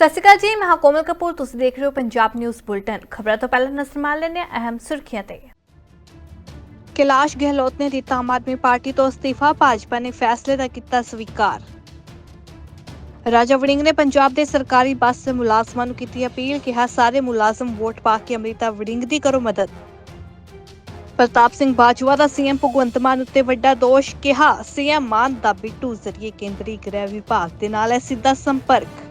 ਸਤਿ ਸ਼੍ਰੀ ਅਕਾਲ ਜੀ, ਮੈਂ ਕੋਮਲ ਕਪੂਰ, ਤੁਸੀਂ ਦੇਖ ਰਹੇ ਹੋ ਪੰਜਾਬ ਨਿਊਜ਼ ਬੁਲਟਨ। ਖਬਰਾਂ ਤੋਂ ਪਹਿਲਾਂ ਨਜ਼ਰ ਮਾਰ ਲੈਂਦੇ ਅਹਿਮ ਸੁਰਖੀਆਂ ਤੇ। ਕੈਲਾਸ਼ ਗਹਿਲੋਤ ਨੇ ਦਿੱਤਾ ਆਮ ਆਦਮੀ ਪਾਰਟੀ ਤੋਂ ਅਸਤੀਫਾ, ਭਾਜਪਾ ਨੇ ਫੈਸਲੇ ਦਾ ਕੀਤਾ ਸਵੀਕਾਰ। ਰਾਜਾ ਵੜਿੰਗ ਨੇ ਪੰਜਾਬ ਦੇ ਸਰਕਾਰੀ ਬੱਸ ਮੁਲਾਜ਼ਮਾਂ ਨੂੰ ਕੀਤੀ ਅਪੀਲ, ਕਿਹਾ ਸਾਰੇ ਮੁਲਾਜ਼ਮ ਵੋਟ ਪਾ ਕੇ ਅੰਮ੍ਰਿਤਾ ਵੜਿੰਗ ਦੀ ਕਰੋ ਮਦਦ। ਪ੍ਰਤਾਪ ਸਿੰਘ ਬਾਜਵਾ ਦਾ ਸੀਐਮ ਭਗਵੰਤ ਮਾਨ ਉੱਤੇ ਵੱਡਾ ਦੋਸ਼, ਕਿਹਾ, ਸੀਐਮ ਮਾਨ ਦਾ ਬਿੱਟੂ ਜ਼ਰੀਏ ਕੇਂਦਰੀ ਗ੍ਰਹਿ ਵਿਭਾਗ ਦੇ ਨਾਲ ਹੈ ਸਿੱਧਾ ਸੰਪਰਕ।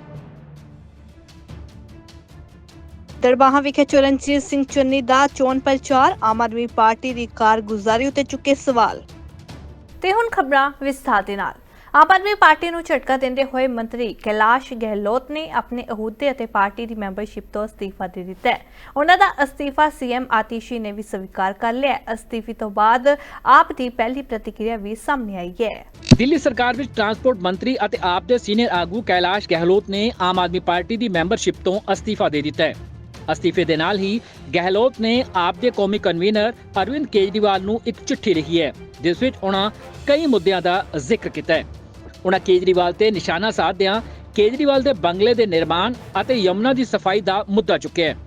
ਦਰਬਾਹਾ ਵਿਖੇ ਚਰਨਜੀਤ ਸਿੰਘ ਚੁੰਨੀ ਦਾ ਚੋਣ ਪ੍ਰਚਾਰ ਆਮ ਆਦਮੀ ਪਾਰਟੀ ਦੀ ਕਾਰਗੁਜ਼ਾਰੀ ਉਤੇ ਚੁੱਕੇ ਸਵਾਲ। ਤੇ ਹੁਣ ਖਬਰਾਂ ਵਿਸਥਾਰ ਦੇ ਨਾਲ। ਆਮ ਆਦਮੀ ਪਾਰਟੀ ਨੂੰ ਝਟਕਾ ਦਿੰਦੇ ਹੋਏ ਮੰਤਰੀ ਕੈਲਾਸ਼ ਗਹਿਲੋਤ ਨੇ ਆਪਣੇ ਅਹੁਦੇ ਅਤੇ ਪਾਰਟੀ ਦੀ ਮੈਂਬਰਸ਼ਿਪ ਤੋਂ ਅਸਤੀਫਾ ਦੇ ਦਿੱਤਾ ਹੈ। ਉਹਨਾਂ ਦਾ ਅਸਤੀਫਾ ਸੀਐਮ ਆਤੀਸ਼ੀ ਨੇ ਵੀ ਸਵੀਕਾਰ ਕਰ ਲਿਆ ਹੈ। ਅਸਤੀਫੇ ਤੋਂ ਬਾਅਦ ਆਪ ਦੀ ਪਹਿਲੀ ਪ੍ਰਤੀਕਿਰਿਆ ਵੀ ਸਾਹਮਣੇ ਆਈ ਹੈ। ਦਿੱਲੀ ਸਰਕਾਰ ਵਿੱਚ ਟਰਾਂਸਪੋਰਟ ਮੰਤਰੀ ਅਤੇ ਆਪ ਦੇ ਸੀਨੀਅਰ ਆਗੂ ਕੈਲਾਸ਼ ਗਹਿਲੋਤ ਨੇ ਆਮ ਆਦਮੀ ਪਾਰਟੀ ਦੀ ਮੈਂਬਰਸ਼ਿਪ ਤੋਂ ਅਸਤੀਫਾ ਦੇ ਦਿੱਤਾ ਹੈ। ਅਸਤੀਫੇ ਦੇ ਨਾਲ ਹੀ ਗਹਿਲੋਤ ਨੇ ਆਪ ਦੇ ਕੌਮੀ ਕਨਵੀਨਰ ਅਰਵਿੰਦ ਕੇਜਰੀਵਾਲ ਨੂੰ ਇੱਕ ਚਿੱਠੀ ਲਿਖੀ ਹੈ, ਜਿਸ ਵਿੱਚ ਉਹਨਾਂ ਕਈ ਮੁੱਦਿਆਂ ਦਾ ਜ਼ਿਕਰ ਕੀਤਾ ਹੈ। ਉਹਨਾਂ ਕੇਜਰੀਵਾਲ ਤੇ ਨਿਸ਼ਾਨਾ ਸਾਧਦਿਆਂ ਕੇਜਰੀਵਾਲ ਦੇ ਬੰਗਲੇ ਦੇ ਨਿਰਮਾਣ ਅਤੇ ਯਮੁਨਾ ਦੀ ਸਫ਼ਾਈ ਦਾ ਮੁੱਦਾ ਚੁੱਕਿਆ ਹੈ।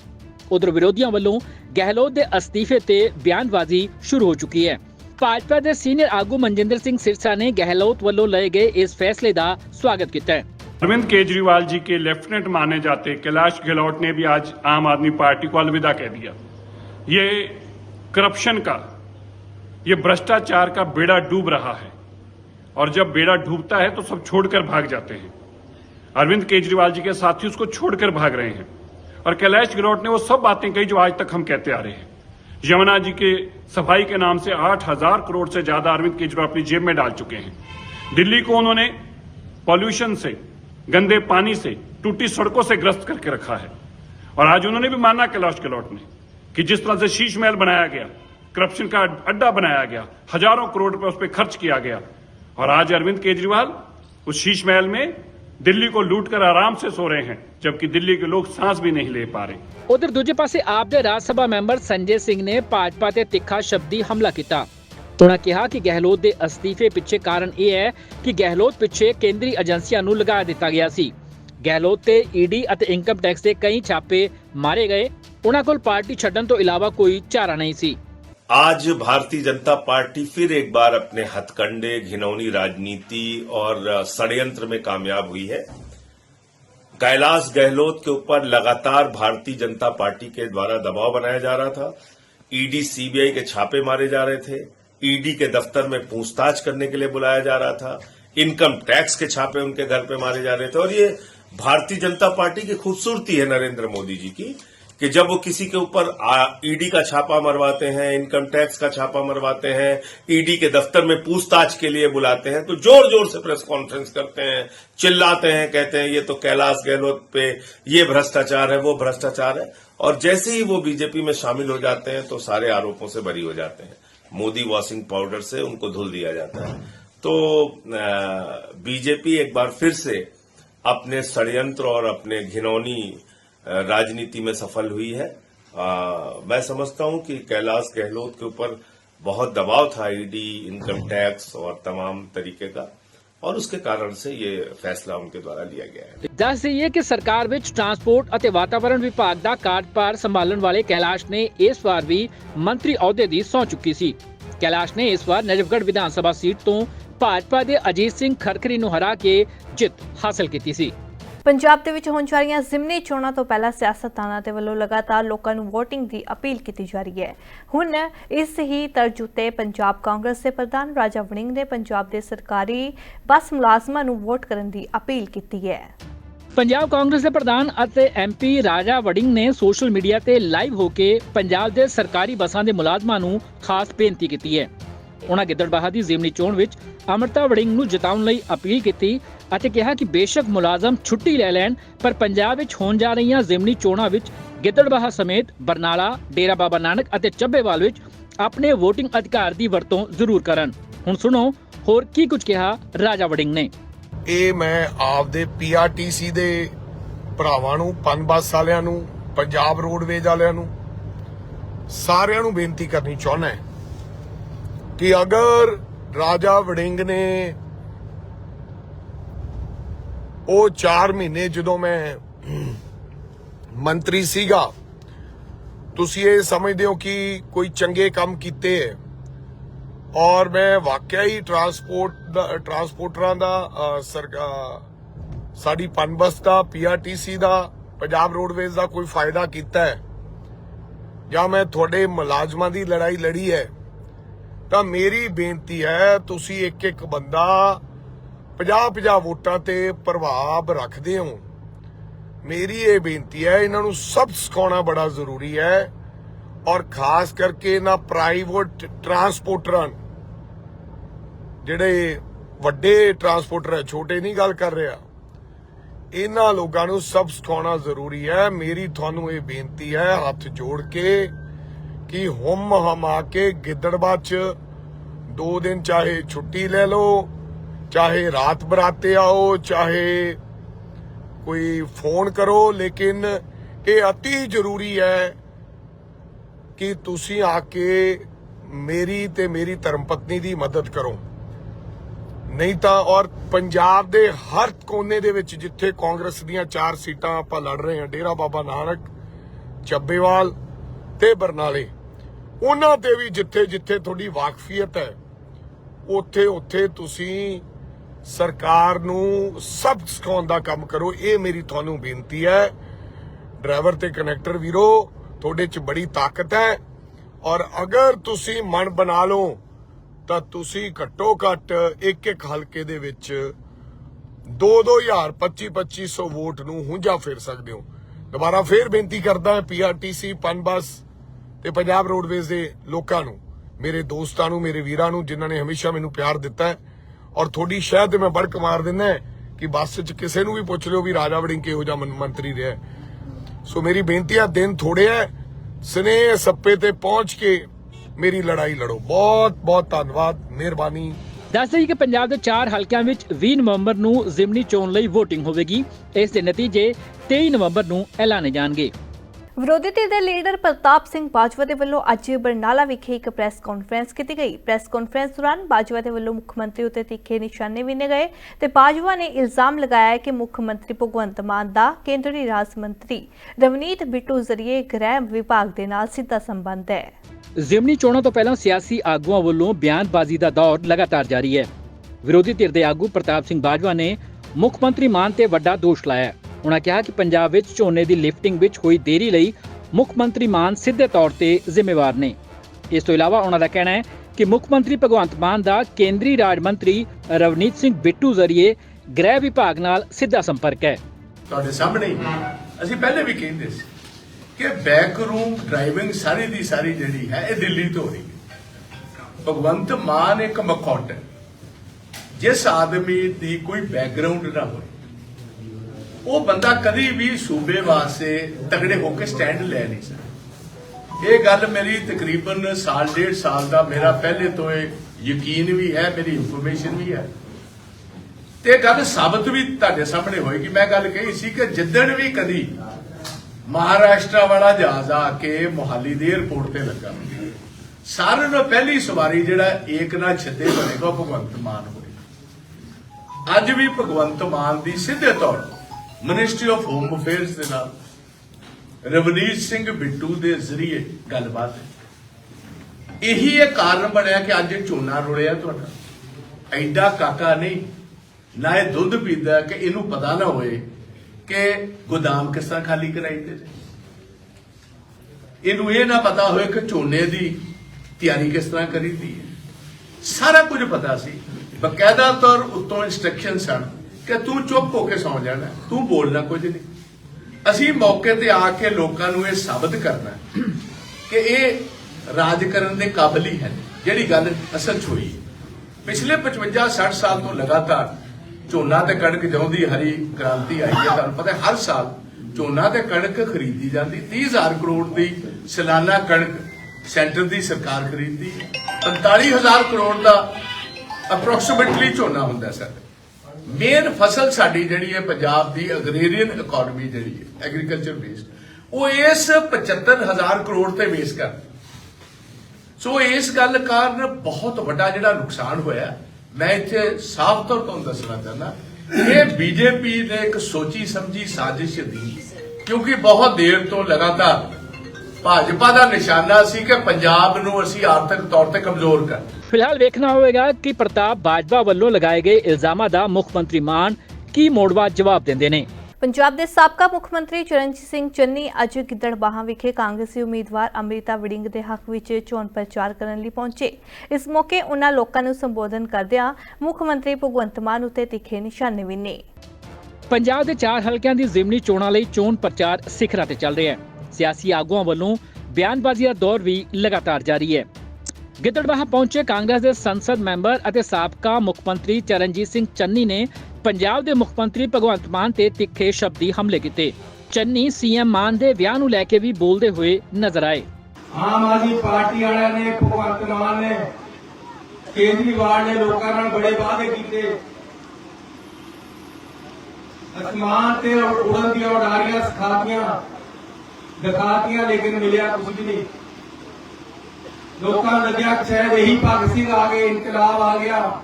ਉਧਰ ਵਿਰੋਧੀਆਂ ਵੱਲੋਂ ਗਹਿਲੋਤ ਦੇ ਅਸਤੀਫੇ ਤੇ ਬਿਆਨਬਾਜ਼ੀ ਸ਼ੁਰੂ ਹੋ ਚੁੱਕੀ ਹੈ। ਭਾਜਪਾ ਦੇ ਸੀਨੀਅਰ ਆਗੂ ਮਨਜਿੰਦਰ ਸਿੰਘ ਸਿਰਸਾ ਨੇ ਗਹਿਲੋਤ ਵੱਲੋਂ ਲਏ ਗਏ ਇਸ ਫੈਸਲੇ ਦਾ ਸਵਾਗਤ ਕੀਤਾ ਹੈ। अरविंद केजरीवाल जी के लेफ्टिनेंट माने जाते कैलाश गहलोत ने भी आज आम आदमी पार्टी को अलविदा कह दिया। ये करप्शन का, ये भ्रष्टाचार का बेड़ा डूब रहा है। और जब बेड़ा डूबता है तो सब छोड़कर भाग जाते हैं। अरविंद केजरीवाल जी के साथी उसको छोड़कर भाग रहे हैं। और कैलाश गहलोत ने वो सब बातें कही जो आज तक हम कहते आ रहे हैं। यमुना जी के सफ़ाई के नाम से आठ हज़ार करोड़ से ज़्यादा अरविंद केजरीवाल अपनी जेब में डाल चुके हैं। दिल्ली को उन्होंने पॉल्यूशन से गंदे पानी से टूटी सड़कों से ग्रस्त करके रखा है। और आज उन्होंने भी माना कैलाश गहलोत ने कि जिस तरह से शीश महल बनाया गया, करप्शन का अड्डा बनाया गया, हज़ारों करोड़ रुपए उस पर खर्च किया गया, और आज अरविंद केजरीवाल उस शीश महल में दिल्ली को लूट कर आराम से सो रहे हैं, जबकि दिल्ली के लोग सांस भी नहीं ले पा रहे। उधर दूजे पास आप राज्यसभा मेंबर संजय सिंह ने भाजपा से तिखा शब्दी हमला किया। ਉਹਨਾਂ ਕਿਹਾ ਕਿ ਗਹਿਲੋਤ ਦੇ ਅਸਤੀਫੇ ਪਿੱਛੇ ਕਾਰਨ ਇਹ ਹੈ ਕਿ ਗਹਿਲੋਤ ਪਿੱਛੇ ਕੇਂਦਰੀ ਏਜੰਸੀਆਂ ਨੂੰ ਲਗਾ ਦਿੱਤਾ ਗਿਆ ਸੀ ਗਹਿਲੋਤ ਤੇ ਈਡੀ ਅਤੇ ਇਨਕਮ ਟੈਕਸ ਦੇ ਕਈ ਛਾਪੇ ਮਾਰੇ ਗਏ ਉਹਨਾਂ ਕੋਲ ਪਾਰਟੀ ਛੱਡਣ ਤੋਂ ਇਲਾਵਾ ਕੋਈ ਚਾਰਾ ਨਹੀਂ ਸੀ आज भारतीय जनता पार्टी फिर एक बार अपने हथकंडे घिनौनी राजनीति और षड्यंत्र में कामयाब हुई है कैलाश गहलोत के ऊपर लगातार भारतीय जनता पार्टी के द्वारा दबाव बनाया जा रहा था ईडी सीबीआई के छापे मारे जा रहे थे ईडी के दफ्तर में पूछताछ करने के लिए बुलाया जा रहा था। इनकम टैक्स के छापे उनके घर पे मारे जा रहे थे। और ये भारतीय जनता पार्टी की खूबसूरती है नरेंद्र मोदी जी की, कि जब वो किसी के ऊपर ईडी का छापा मरवाते हैं, इनकम टैक्स का छापा मरवाते हैं, ईडी के दफ्तर में पूछताछ के लिए बुलाते हैं तो ज़ोर ज़ोर से प्रेस कॉन्फ्रेंस करते हैं, चिल्लाते हैं, कहते हैं, ये तो कैलाश गहलोत पे ये भ्रष्टाचार है, वो भ्रष्टाचार है। और जैसे ही वो बीजेपी में शामिल हो जाते हैं तो सारे आरोपों से बरी हो जाते हैं। मोदी वॉशिंग पाउडर से उनको धुल दिया जाता है। तो बीजेपी एक बार फिर से अपने षडयंत्र और अपने घिनौनी राजनीति में सफल हुई है। आ, मैं समझता हूँ कि कैलाश गहलोत के ऊपर बहुत दबाव था ईडी इनकम टैक्स और तमाम तरीके का। ਔਰ ਉਸਕੇ ਕਾਰਨ ਸੇ ਇਹ ਫੈਸਲਾ ਉਨਕੇ ਦੁਆਰਾ ਲਿਆ ਗਿਆ ਹੈ। ਦੱਸ ਦਈਏ ਕਿ ਸਰਕਾਰ ਵਿੱਚ ਟਰਾਂਸਪੋਰਟ ਅਤੇ ਵਾਤਾਵਰਣ ਵਿਭਾਗ ਦਾ ਕਾਰਜਭਾਰ ਸੰਭਾਲਣ ਵਾਲੇ ਕੈਲਾਸ਼ ਨੇ ਇਸ ਵਾਰ ਵੀ ਮੰਤਰੀ ਅਹੁਦੇ ਦੀ ਸੌਂ ਚੁੱਕੀ ਸੀ। ਕੈਲਾਸ਼ ਨੇ ਇਸ ਵਾਰ ਨਜਫਗੜ੍ਹ ਵਿਧਾਨ ਸਭਾ ਸੀਟ ਤੋਂ ਭਾਜਪਾ ਦੇ ਅਜੀਤ ਸਿੰਘ ਖਰਖਰੀ ਨੂੰ ਹਰਾ ਕੇ ਜਿੱਤ ਹਾਸਲ ਕੀਤੀ ਸੀ। ਪੰਜਾਬ ਦੇ ਵਿੱਚ ਹੋਣ ਜਾ ਰਹੀਆਂ ਜ਼ਿਮਨੀ ਚੋਣਾਂ ਤੋਂ ਪਹਿਲਾਂ ਸਿਆਸਤਦਾਨਾਂ ਦੇ ਵੱਲੋਂ ਲਗਾਤਾਰ ਲੋਕਾਂ ਨੂੰ VOTING ਦੀ ਅਪੀਲ ਕੀਤੀ ਜਾ ਰਹੀ ਹੈ। ਹੁਣ ਇਸ ਹੀ ਤਰਜ ਉੱਤੇ ਪੰਜਾਬ ਕਾਂਗਰਸ ਦੇ ਪ੍ਰਧਾਨ ਰਾਜਾ ਵੜਿੰਗ ਨੇ ਪੰਜਾਬ ਦੇ ਸਰਕਾਰੀ ਬੱਸ ਮੁਲਾਜ਼ਮਾਂ ਨੂੰ ਵੋਟ ਕਰਨ ਦੀ ਅਪੀਲ ਕੀਤੀ ਹੈ। ਪੰਜਾਬ ਕਾਂਗਰਸ ਦੇ ਪ੍ਰਧਾਨ ਅਤੇ ਐਮਪੀ ਰਾਜਾ ਵੜਿੰਗ ਨੇ ਸੋਸ਼ਲ ਮੀਡੀਆ ਤੇ ਲਾਈਵ ਹੋ ਕੇ ਪੰਜਾਬ ਦੇ ਸਰਕਾਰੀ ਬੱਸਾਂ ਦੇ ਮੁਲਾਜ਼ਮਾਂ ਨੂੰ ਖਾਸ ਬੇਨਤੀ ਕੀਤੀ ਹੈ। ਉਹਨਾਂ ਗਿੱਦੜਬਾਹਾ ਦੀ ਜ਼ਿਮਨੀ ਚੋਣ ਵਿੱਚ ਅਮਰਤਾ ਵੜਿੰਗ ਨੂੰ ਜਿਤਾਉਣ ਲਈ ਅਪੀਲ ਕੀਤੀ ਅਤੇ ਕਿਹਾ ਕਿ ਬੇਸ਼ੱਕ ਮੁਲਾਜ਼ਮ ਛੁੱਟੀ ਲੈ ਲੈਣ, ਪਰ ਪੰਜਾਬ ਵਿੱਚ ਹੋਣ ਜਾ ਰਹੀਆਂ ਜ਼ਿਮਨੀ ਚੋਣਾਂ ਵਿੱਚ ਗਿੱਦੜਬਾਹਾ ਸਮੇਤ ਬਰਨਾਲਾ, ਡੇਰਾ ਬਾਬਾ ਨਾਨਕ ਅਤੇ ਚੱਬੇਵਾਲ ਵਿੱਚ ਆਪਣੇ VOTING ਅਧਿਕਾਰ ਦੀ ਵਰਤੋਂ ਜ਼ਰੂਰ ਕਰਨ। ਹੁਣ ਸੁਣੋ, ਹੋਰ ਕੀ ਕੁਝ ਕਿਹਾ ਰਾਜਾ ਵੜਿੰਗ ਨੇ। ਇਹ ਮੈਂ ਆਪਦੇ ਪੀਆਰਟੀਸੀ ਦੇ ਭਰਾਵਾਂ ਨੂੰ ਪਨ ਵਾਲਿਆਂ ਨੂੰ, ਪੰਜਾਬ ਰੋਡਵੇਜ਼ ਵਾਲਿਆਂ ਨੂੰ ਸਾਰਿਆਂ ਨੂੰ ਬੇਨਤੀ ਕਰਨੀ ਚਾਹੁੰਦਾ ਹਾਂ ਕਿ ਅਗਰ ਰਾਜਾ ਵੜਿੰਗ ਨੇ ਉਹ 4 ਮਹੀਨੇ ਜਦੋਂ ਮੈਂ ਮੰਤਰੀ ਸੀਗਾ ਤੁਸੀਂ ਇਹ ਸਮਝਦੇ ਹੋ ਕਿ ਕੋਈ ਚੰਗੇ ਕੰਮ ਕੀਤੇ ਹੈ ਔਰ ਮੈਂ ਵਾਕਿਆ ਹੀ ਟਰਾਂਸਪੋਰਟ ਦਾ ਟਰਾਂਸਪੋਰਟਰਾਂ ਦਾ ਅ, ਸਰਕਾ- ਸਾਡੀ ਪਨਬਸ ਦਾ ਪੀਆਰਟੀਸੀ ਦਾ ਪੰਜਾਬ ਰੋਡਵੇਜ਼ ਦਾ ਕੋਈ ਫਾਇਦਾ ਕੀਤਾ ਹੈ ਜਾਂ ਮੈਂ ਤੁਹਾਡੇ ਮੁਲਾਜ਼ਮਾਂ ਦੀ ਲੜਾਈ ਲੜੀ ਹੈ ਤਾਂ ਮੇਰੀ ਬੇਨਤੀ ਹੈ, ਤੁਸੀਂ ਇੱਕ ਇੱਕ ਬੰਦਾ 50-50 ਵੋਟਾਂ ਤੇ ਪ੍ਰਭਾਵ ਰੱਖਦੇ ਹੋ। ਮੇਰੀ ਇਹ ਬੇਨਤੀ ਹੈ, ਇਹਨਾਂ ਨੂੰ ਸਭ ਸਿਖਾਉਣਾ ਬੜਾ ਜ਼ਰੂਰੀ ਹੈ ਔਰ ਖਾਸ ਕਰਕੇ ਇਹਨਾਂ ਪ੍ਰਾਈਵੇਟ ਟਰਾਂਸਪੋਰਟਰਾਂ ਜਿਹੜੇ ਵੱਡੇ ਟਰਾਂਸਪੋਰਟਰ ਹੈ, ਛੋਟੇ ਨਹੀਂ ਗੱਲ ਕਰ ਰਿਹਾ। ਇਹਨਾਂ ਲੋਕਾਂ ਨੂੰ ਸਭ ਸਿਖਾਉਣਾ ਜ਼ਰੂਰੀ ਹੈ। ਮੇਰੀ ਤੁਹਾਨੂੰ ਇਹ ਬੇਨਤੀ ਹੈ, ਹੱਥ ਜੋੜ ਕੇ ਕਿ ਹੁਮ ਹਮਾ ਕੇ ਗਿੱਦੜਬਾਦ ਚ ਦੋ ਦਿਨ ਚਾਹੇ ਛੁੱਟੀ ਲੈ ਲਓ, ਚਾਹੇ ਰਾਤ ਬਰਾਤੇ ਆਓ, ਚਾਹੇ ਕੋਈ ਫੋਨ ਕਰੋ, ਲੇਕਿਨ ਇਹ ਅਤੀ ਜ਼ਰੂਰੀ ਹੈ ਕਿ ਤੁਸੀਂ ਆ ਕੇ ਮੇਰੀ ਤੇ ਮੇਰੀ ਧਰਮ ਪਤਨੀ ਦੀ ਮਦਦ ਕਰੋ। ਨਹੀਂ ਤਾਂ ਔਰ ਪੰਜਾਬ ਦੇ ਹਰ ਕੋਨੇ ਦੇ ਵਿੱਚ ਜਿੱਥੇ ਕਾਂਗਰਸ ਦੀਆਂ ਚਾਰ ਸੀਟਾਂ ਆਪਾਂ ਲੜ ਰਹੇ ਹਾਂ, ਡੇਰਾ ਬਾਬਾ ਨਾਨਕ, ਚੱਬੇਵਾਲ ਤੇ ਬਰਨਾਲੇ। ਉਹਨਾਂ ਤੇ ਵੀ ਜਿੱਥੇ ਜਿੱਥੇ ਤੁਹਾਡੀ ਵਾਕਫੀਅਤ ਹੈ, ਉੱਥੇ ਉੱਥੇ ਤੁਸੀਂ ਸਰਕਾਰ ਨੂੰ ਸਬਕ ਸਿਖਾਉਣ ਦਾ ਕੰਮ ਕਰੋ। ਇਹ ਮੇਰੀ ਤੁਹਾਨੂੰ ਬੇਨਤੀ ਹੈ। ਡਰਾਈਵਰ ਤੇ ਕਨੈਕਟਰ ਵੀਰੋ, ਤੁਹਾਡੇ 'ਚ ਬੜੀ ਤਾਕਤ ਹੈ। ਔਰ ਅਗਰ ਤੁਸੀਂ ਮਨ ਬਣਾ ਲਓ, ਤਾਂ ਤੁਸੀਂ ਘੱਟੋ ਘੱਟ ਇੱਕ ਇੱਕ ਹਲਕੇ ਦੇ ਵਿੱਚ 2-2000 25-2500 ਵੋਟ ਨੂੰ ਹੁੰਜਾ ਫੇਰ ਸਕਦੇ ਹੋ। ਦੁਬਾਰਾ ਫੇਰ ਬੇਨਤੀ ਕਰਦਾ ਹਾਂ ਪੀਆਰਟੀਸੀ ਪਨਬਸ ਤੇ ਪੰਜਾਬ ਰੋਡਵੇਜ਼ ਦੇ ਲੋਕਾਂ ਨੂੰ, ਮੇਰੇ ਦੋਸਤਾਂ ਨੂੰ, ਮੇਰੇ ਵੀਰਾਂ ਨੂੰ, ਜਿਨ੍ਹਾਂ ਨੇ ਹਮੇਸ਼ਾ ਮੈਨੂੰ ਪਿਆਰ ਦਿੱਤਾ ਹੈ, ਔਰ ਤੁਹਾਡੀ ਸ਼ਹਿਰ ਤੇ ਮੈਂ ਬੜਕ ਮਾਰ ਦਿੰਦਾ ਕਿ ਬੱਸ 'ਚ ਕਿਸੇ ਨੂੰ ਵੀ ਪੁੱਛ ਲਿਓ ਵੀ ਰਾਜਾ ਵੜਿੰਗ ਕਿਹੋ ਜਿਹਾ ਮੰਤਰੀ ਰਿਹਾ ਸੋ ਮੇਰੀ ਬੇਨਤੀ ਹੈ ਦਿਨ ਥੋੜੇ ਹੈ, ਸਨੇਹ ਸੱਪੇ ਤੇ ਪਹੁੰਚ ਕੇ ਮੇਰੀ ਲੜਾਈ ਲੜੋ। ਬਹੁਤ ਬਹੁਤ ਧੰਨਵਾਦ, ਮਿਹਰਬਾਨੀ। ਦੱਸ ਦਈਏ ਕਿ ਪੰਜਾਬ ਦੇ ਚਾਰ ਹਲਕਿਆਂ ਵਿੱਚ 20 ਨਵੰਬਰ ਨੂੰ ਜ਼ਿਮਨੀ ਚੋਣ ਲਈ VOTING ਹੋਵੇਗੀ। ਇਸ ਦੇ ਨਤੀਜੇ 23 ਨਵੰਬਰ ਨੂੰ ਐਲਾਨੇ ਜਾਣਗੇ। ਵਿਰੋਧੀ ਧਿਰ ਦੇ ਲੀਡਰ ਪ੍ਰਤਾਪ ਸਿੰਘ ਬਾਜਵਾ ਦੇ ਵੱਲੋਂ ਅੱਜ ਬਰਨਾਲਾ ਵਿਖੇ ਇੱਕ ਪ੍ਰੈਸ ਕਾਨਫਰੰਸ ਕੀਤੀ ਗਈ। ਪ੍ਰੈਸ ਕਾਨਫਰੰਸ ਦੌਰਾਨ ਬਾਜਵਾ ਦੇ ਵੱਲੋਂ ਮੁੱਖ ਮੰਤਰੀ ਉੱਤੇ ਤਿੱਖੇ ਨਿਸ਼ਾਨੇ ਵਿੰਨੇ ਗਏ ਤੇ ਬਾਜਵਾ ਨੇ ਇਲਜ਼ਾਮ ਲਗਾਇਆ ਕਿ ਮੁੱਖ ਮੰਤਰੀ ਭਗਵੰਤ ਮਾਨ ਦਾ ਕੇਂਦਰੀ ਰਾਜ ਮੰਤਰੀ ਰਵਨੀਤ ਬਿੱਟੂ ਜ਼ਰੀਏ ਗ੍ਰਹਿ ਵਿਭਾਗ ਦੇ ਨਾਲ ਸਿੱਧਾ ਸੰਬੰਧ ਹੈ। ਜ਼ਿਮਨੀ ਚੋਣਾਂ ਤੋਂ ਪਹਿਲਾਂ ਸਿਆਸੀ ਆਗੂਆਂ ਵੱਲੋਂ ਬਿਆਨਬਾਜ਼ੀ ਦਾ ਦੌਰ ਲਗਾਤਾਰ ਜਾਰੀ ਹੈ। ਵਿਰੋਧੀ ਧਿਰ ਦੇ ਆਗੂ ਪ੍ਰਤਾਪ ਸਿੰਘ ਬਾਜਵਾ ਨੇ ਮੁੱਖ ਮੰਤਰੀ ਮਾਨ ਤੇ ਵੱਡਾ ਦੋਸ਼ ਲਾਇਆ। ਉਨ੍ਹਾਂ ਕਿਹਾ ਕਿ ਪੰਜਾਬ ਵਿੱਚ ਝੋਨੇ ਦੀ ਲਿਫਟਿੰਗ ਵਿੱਚ ਹੋਈ ਦੇਰੀ ਲਈ ਮੁੱਖ ਮੰਤਰੀ ਮਾਨ ਸਿੱਧੇ ਤੌਰ ਤੇ ਜ਼ਿੰਮੇਵਾਰ ਨੇ। ਇਸ ਤੋਂ ਇਲਾਵਾ ਉਹਨਾਂ ਦਾ ਕਹਿਣਾ ਹੈ ਕਿ ਮੁੱਖ ਮੰਤਰੀ ਭਗਵੰਤ ਮਾਨ ਦਾ ਕੇਂਦਰੀ ਰਾਜ ਮੰਤਰੀ ਰਵਨੀਤ ਸਿੰਘ ਬਿੱਟੂ ਜ਼ਰੀਏ ਗ੍ਰਹਿ ਵਿਭਾਗ ਨਾਲ ਸਿੱਧਾ ਸੰਪਰਕ ਹੈ। ਤੁਹਾਡੇ ਸਾਹਮਣੇ ਅਸੀਂ ਪਹਿਲੇ ਵੀ ਕਹਿੰਦੇ ਸੀ ਕਿ ਬੈਕ ਰੂਮ ਡਰਾਈਵਿੰਗ ਸਾਰੀ ਦੀ ਸਾਰੀ ਜਿਹੜੀ ਹੈ ਇਹ ਦਿੱਲੀ ਤੋਂ ਹੋ ਭਗਵੰਤ ਮਾਨ ਇੱਕ ਮਖੌਟ। ਜਿਸ ਆਦਮੀ ਦੀ ਕੋਈ ਬੈਕਗ੍ਰਾਉਂਡ ਨਾ ਹੋਵੇ ਉਹ ਬੰਦਾ ਕਦੀ ਵੀ ਸੂਬੇ ਵਾਸਤੇ ਤਗੜੇ ਹੋ ਕੇ ਸਟੈਂਡ ਲੈ ਨਹੀਂ ਸਕਦਾ। ਇਹ ਗੱਲ ਮੇਰੀ ਤਕਰੀਬਨ ਸਾਲ, ਡੇਢ ਸਾਲ ਦਾ ਮੇਰਾ ਪਹਿਲੇ ਤੋਂ ਇਹ ਯਕੀਨ ਵੀ ਹੈ, ਮੇਰੀ ਇਨਫੋਰਮੇਸ਼ਨ ਵੀ ਹੈ। ਤੇ ਗੱਲ ਸਾਬਤ ਵੀ ਤੁਹਾਡੇ ਸਾਹਮਣੇ ਹੋਏਗੀ ਮੈਂ ਗੱਲ ਕਹੀ ਸੀ ਕਿ ਜਿੱਦਣ ਵੀ ਕਦੀ ਮਹਾਰਾਸ਼ਟਰ ਵਾਲਾ ਜਹਾਜ਼ ਆ ਕੇ ਮੋਹਾਲੀ ਦੇ 에ਅਰਪੋਰਟ ਤੇ ਲੱਗਾ। ਸਾਰਿਆਂ ਨੂੰ ਪਹਿਲੀ ਸਵਾਰੀ ਜਿਹੜਾ ਏਕ ਨਾਲ ਛੱਡੇ ਬਣੇਗਾ ਉਹ ਭਗਵੰਤ ਮਾਨ ਹੋਏਗਾ ਅੱਜ ਵੀ ਭਗਵੰਤ ਮਾਨ ਦੀ ਸਿੱਧੇ ਤੌਰ ਮਿਨਿਸਟਰੀ ਆਫ ਹੋਮ ਅਫੇਅਰਸ ਦੇ ਨਾਲ ਰਵਨੀਤ ਸਿੰਘ ਬਿੱਟੂ ਦੇ ਜ਼ਰੀਏ ਗੱਲਬਾਤ ਹੈ ਇਹੀ ਇਹ ਕਾਰਨ ਬਣਿਆ ਕਿ ਅੱਜ ਝੋਨਾ ਰੁੜਿਆ ਤੁਹਾਡਾ। ਐਡਾ ਕਾਕਾ ਨਹੀਂ, ਨਾ ਇਹ ਦੁੱਧ ਪੀਂਦਾ ਕਿ ਇਹਨੂੰ ਪਤਾ ਨਾ ਹੋਏ ਕਿ ਗੋਦਾਮ ਕਿਸ ਤਰ੍ਹਾਂ ਖਾਲੀ ਕਰਾਈਦੇ ਨੇ ਇਹਨੂੰ ਇਹ ਨਾ ਪਤਾ ਹੋਏ ਕਿ ਝੋਨੇ ਦੀ ਤਿਆਰੀ ਕਿਸ ਤਰ੍ਹਾਂ ਕਰੀਦੀ ਹੈ। ਸਾਰਾ ਕੁਝ ਪਤਾ ਸੀ। ਬਕਾਇਦਾ ਤੌਰ ਉਤੋਂ ਇਨਸਟਰਕਸ਼ਨ ਸਨ। ਕਿ ਤੂੰ ਚੁੱਪ ਹੋ ਕੇ ਸੌਂ ਜਾਣਾ, ਤੂੰ ਬੋਲਣਾ ਕੁਝ ਨਹੀਂ। ਅਸੀਂ ਮੌਕੇ ਤੇ ਆ ਕੇ ਲੋਕਾਂ ਨੂੰ ਇਹ ਸਾਬਤ ਕਰਨਾ ਕਿ ਇਹ ਰਾਜ ਕਰਨ ਦੇ ਕਾਬਲ ਹੀ ਹੈ, ਜਿਹੜੀ ਗੱਲ ਅਸਲ 'ਚ ਹੋਈ। ਪਿਛਲੇ 55 60 ਸਾਲ ਤੋਂ ਲਗਾਤਾਰ ਝੋਨਾ ਤੇ ਕਣਕ ਜਿਉਂਦੀ, ਹਰੀ ਕ੍ਰਾਂਤੀ ਆਈ ਹੈ, ਤੁਹਾਨੂੰ ਪਤਾ ਹਰ ਸਾਲ ਝੋਨਾ ਤੇ ਕਣਕ ਖਰੀਦੀ ਜਾਂਦੀ। 30000 ਕਰੋੜ ਦੀ ਸਾਲਾਨਾ ਕਣਕ ਸੈਂਟਰ ਦੀ ਸਰਕਾਰ ਖਰੀਦਦੀ। ਹੈ 45000 ਕਰੋੜ ਦਾ ਅਪਰੋਕਸੀਮੇਟਲੀ ਝੋਨਾ ਹੁੰਦਾ ਸਰ। ਮੇਨ ਫਸਲ ਸਾਡੀ ਜਿਹੜੀ ਹੈ ਪੰਜਾਬ ਦੀ ਅਗਰੇਰੀਅਨ ਇਕਨੋਮੀ ਜਿਹੜੀ ਹੈ ਐਗਰੀਕਲਚਰ ਬੇਸਡ ਉਹ ਇਸ 75000 ਕਰੋੜ ਤੇ ਬੇਸ ਕਰ ਸੋ ਇਸ ਗੱਲ ਕਾਰਨ ਬਹੁਤ ਵੱਡਾ ਜਿਹੜਾ ਨੁਕਸਾਨ ਹੋਇਆ ਮੈਂ ਇੱਥੇ ਸਾਫ਼ ਤੌਰ ਤੋਂ ਦੱਸਣਾ ਚਾਹੁੰਦਾ, ਇਹ ਬੀਜੇਪੀ ਨੇ ਇੱਕ ਸੋਚੀ ਸਮਝੀ ਸਾਜ਼ਿਸ਼ ਦੀ, ਕਿਉਂਕਿ ਬਹੁਤ ਦੇਰ ਤੋਂ ਲਗਾਤਾਰ ਭਾਜਪਾ ਦਾ ਨਿਸ਼ਾਨਾ ਸੀ ਕਿ ਪੰਜਾਬ ਨੂੰ ਅਸੀਂ ਆਰਥਿਕ ਤੌਰ ਤੇ ਕਮਜ਼ੋਰ ਕਰ ਫਿਲਹਾਲ ਵੇਖਣਾ ਹੋਵੇਗਾ ਕਿ ਪ੍ਰਤਾਪ ਬਾਜਵਾ ਵੱਲੋਂ ਲਗਾਏ ਗਏ ਇਲਜ਼ਾਮਾਂ ਦਾ ਮੁੱਖ ਮੰਤਰੀ ਮਾਨ ਕੀ ਮੋੜਵਾ ਜਵਾਬ ਦਿੰਦੇ ਨੇ। ਪੰਜਾਬ ਦੇ ਸਾਬਕਾ ਮੁੱਖ ਮੰਤਰੀ ਚਰਨਜੀਤ ਸਿੰਘ ਚੰਨੀ ਅੱਜ ਗਿੱਦੜਬਾਹਾ ਵਿਖੇ ਕਾਂਗਰਸੀ ਉਮੀਦਵਾਰ ਅੰਮ੍ਰਿਤਾ ਵੜਿੰਗ ਦੇ ਹੱਕ ਵਿੱਚ ਚੋਣ ਪ੍ਰਚਾਰ ਕਰਨ ਲਈ ਪਹੁੰਚੇ। ਇਸ ਮੌਕੇ ਉਹਨਾਂ ਲੋਕਾਂ ਨੂੰ ਸੰਬੋਧਨ ਕਰਦਿਆਂ ਮੁੱਖ ਮੰਤਰੀ ਭਗਵੰਤ ਮਾਨ ਉਤੇ ਤਿੱਖੇ ਨਿਸ਼ਾਨੇ ਵੀ ਨੇ ਪੰਜਾਬ ਦੇ ਚਾਰ ਹਲਕਿਆਂ ਦੀ ਜ਼ਿਮਨੀ ਚੋਣਾਂ ਲਈ ਚੋਣ ਪ੍ਰਚਾਰ ਸਿਖਰਾਂ ਤੇ ਚੱਲ ਰਿਹਾ ਹੈ। ਸਿਆਸੀ ਆਗੂਆਂ ਵੱਲੋਂ ਬਿਆਨਬਾਜ਼ੀ ਦਾ ਦੌਰ ਵੀ ਲਗਾਤਾਰ ਜਾਰੀ ਹੈ। ਗਿੱਦੜਬਾਹਾ ਪਹੁੰਚੇ ਕਾਂਗਰਸ ਦੇ ਸੰਸਦ ਮੈਂਬਰ ਅਤੇ ਸਾਬਕਾ ਮੁੱਖ ਮੰਤਰੀ ਚਰਨਜੀਤ ਸਿੰਘ ਚੰਨੀ ਨੇ ਪੰਜਾਬ ਦੇ ਮੁੱਖ ਮੰਤਰੀ ਭਗਵੰਤ ਮਾਨ ਤੇ ਤਿੱਖੇ ਸ਼ਬਦੀ ਹਮਲੇ ਕੀਤੇ। ਚੰਨੀ ਸੀਐਮ ਮਾਨ ਦੇ ਵਿਆਹ ਨੂੰ ਲੈ ਕੇ ਵੀ ਬੋਲਦੇ ਹੋਏ ਨਜ਼ਰ ਆਏ। ਆਮ ਆਦਮੀ ਪਾਰਟੀ ਵਾਲਿਆਂ ਨੇ, ਭਗਵੰਤ ਮਾਨ ਨੇ, ਕੇਜਰੀਵਾਲ ਨੇ ਲੋਕਾਂ ਨਾਲ ਬੜੇ ਵਾਅਦੇ ਕੀਤੇ। ਅਸਮਾਨ ਤੇ ਉੜਨ ਦੀਆਂ ਉਡਾਰੀਆਂ, ਸਿਖਾਤੀਆਂ ਦਿਖਾਤੀਆਂ ਲੇਕਿਨ ਮਿਲਿਆ ਕੁਝ ਵੀ ਨਹੀਂ। ਲੋਕਾਂ ਨੂੰ ਲੱਗਿਆ ਕਿ ਸ਼ਾਇਦ ਇਹੀ ਭਗਤ ਸਿੰਘ ਆ ਗਏ, ਇਨਕਲਾਬ ਆ ਗਿਆ।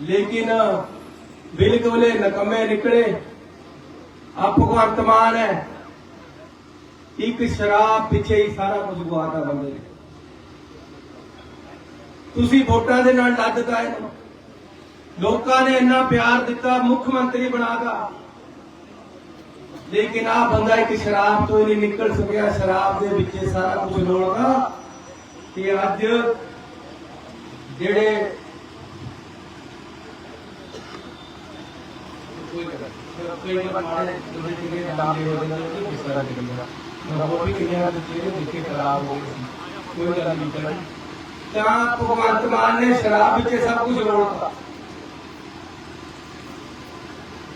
ਲੇਕਿਨ ਬਿਲਕੁਲ ਨਕਮੇ ਨਿਕਲੇ। ਆ ਭਗਵੰਤ ਮਾਨ ਹੈ। ਇੱਕ ਸ਼ਰਾਬ ਪਿੱਛੇ ਹੀ ਸਾਰਾ ਕੁਝ ਗਵਾਤਾ ਬੰਦੇ ਨੇ। ਤੁਸੀਂ ਵੋਟਾਂ ਦੇ ਨਾਲ ਲੱਦਤਾ ਇਹਨੂੰ। ਲੋਕਾਂ ਨੇ ਇੰਨਾ ਪਿਆਰ ਦਿੱਤਾ, ਮੁੱਖ ਮੰਤਰੀ ਬਣਾਤਾ ਲੇਕਿਨ ਆ ਬੰਦਾ ਇੱਕ ਸ਼ਰਾਬ ਤੋਂ ਹੀ ਨਿਕਲ ਸਕਿਆ, ਸ਼ਰਾਬ ਦੇ ਵਿੱਚ ਸਾਰਾ ਕੁਝ ਲੋੜਦਾ ਤੇ ਅੱਜ ਜਿਹੜੇ ਕੋਈ ਗੱਲ ਨਹੀਂ ਕਰੀ ਤਾਂ ਭਗਵੰਤ ਮਾਨ ਨੇ ਸ਼ਰਾਬ ਵਿੱਚ ਸਭ ਕੁਝ ਰੋੜਤਾ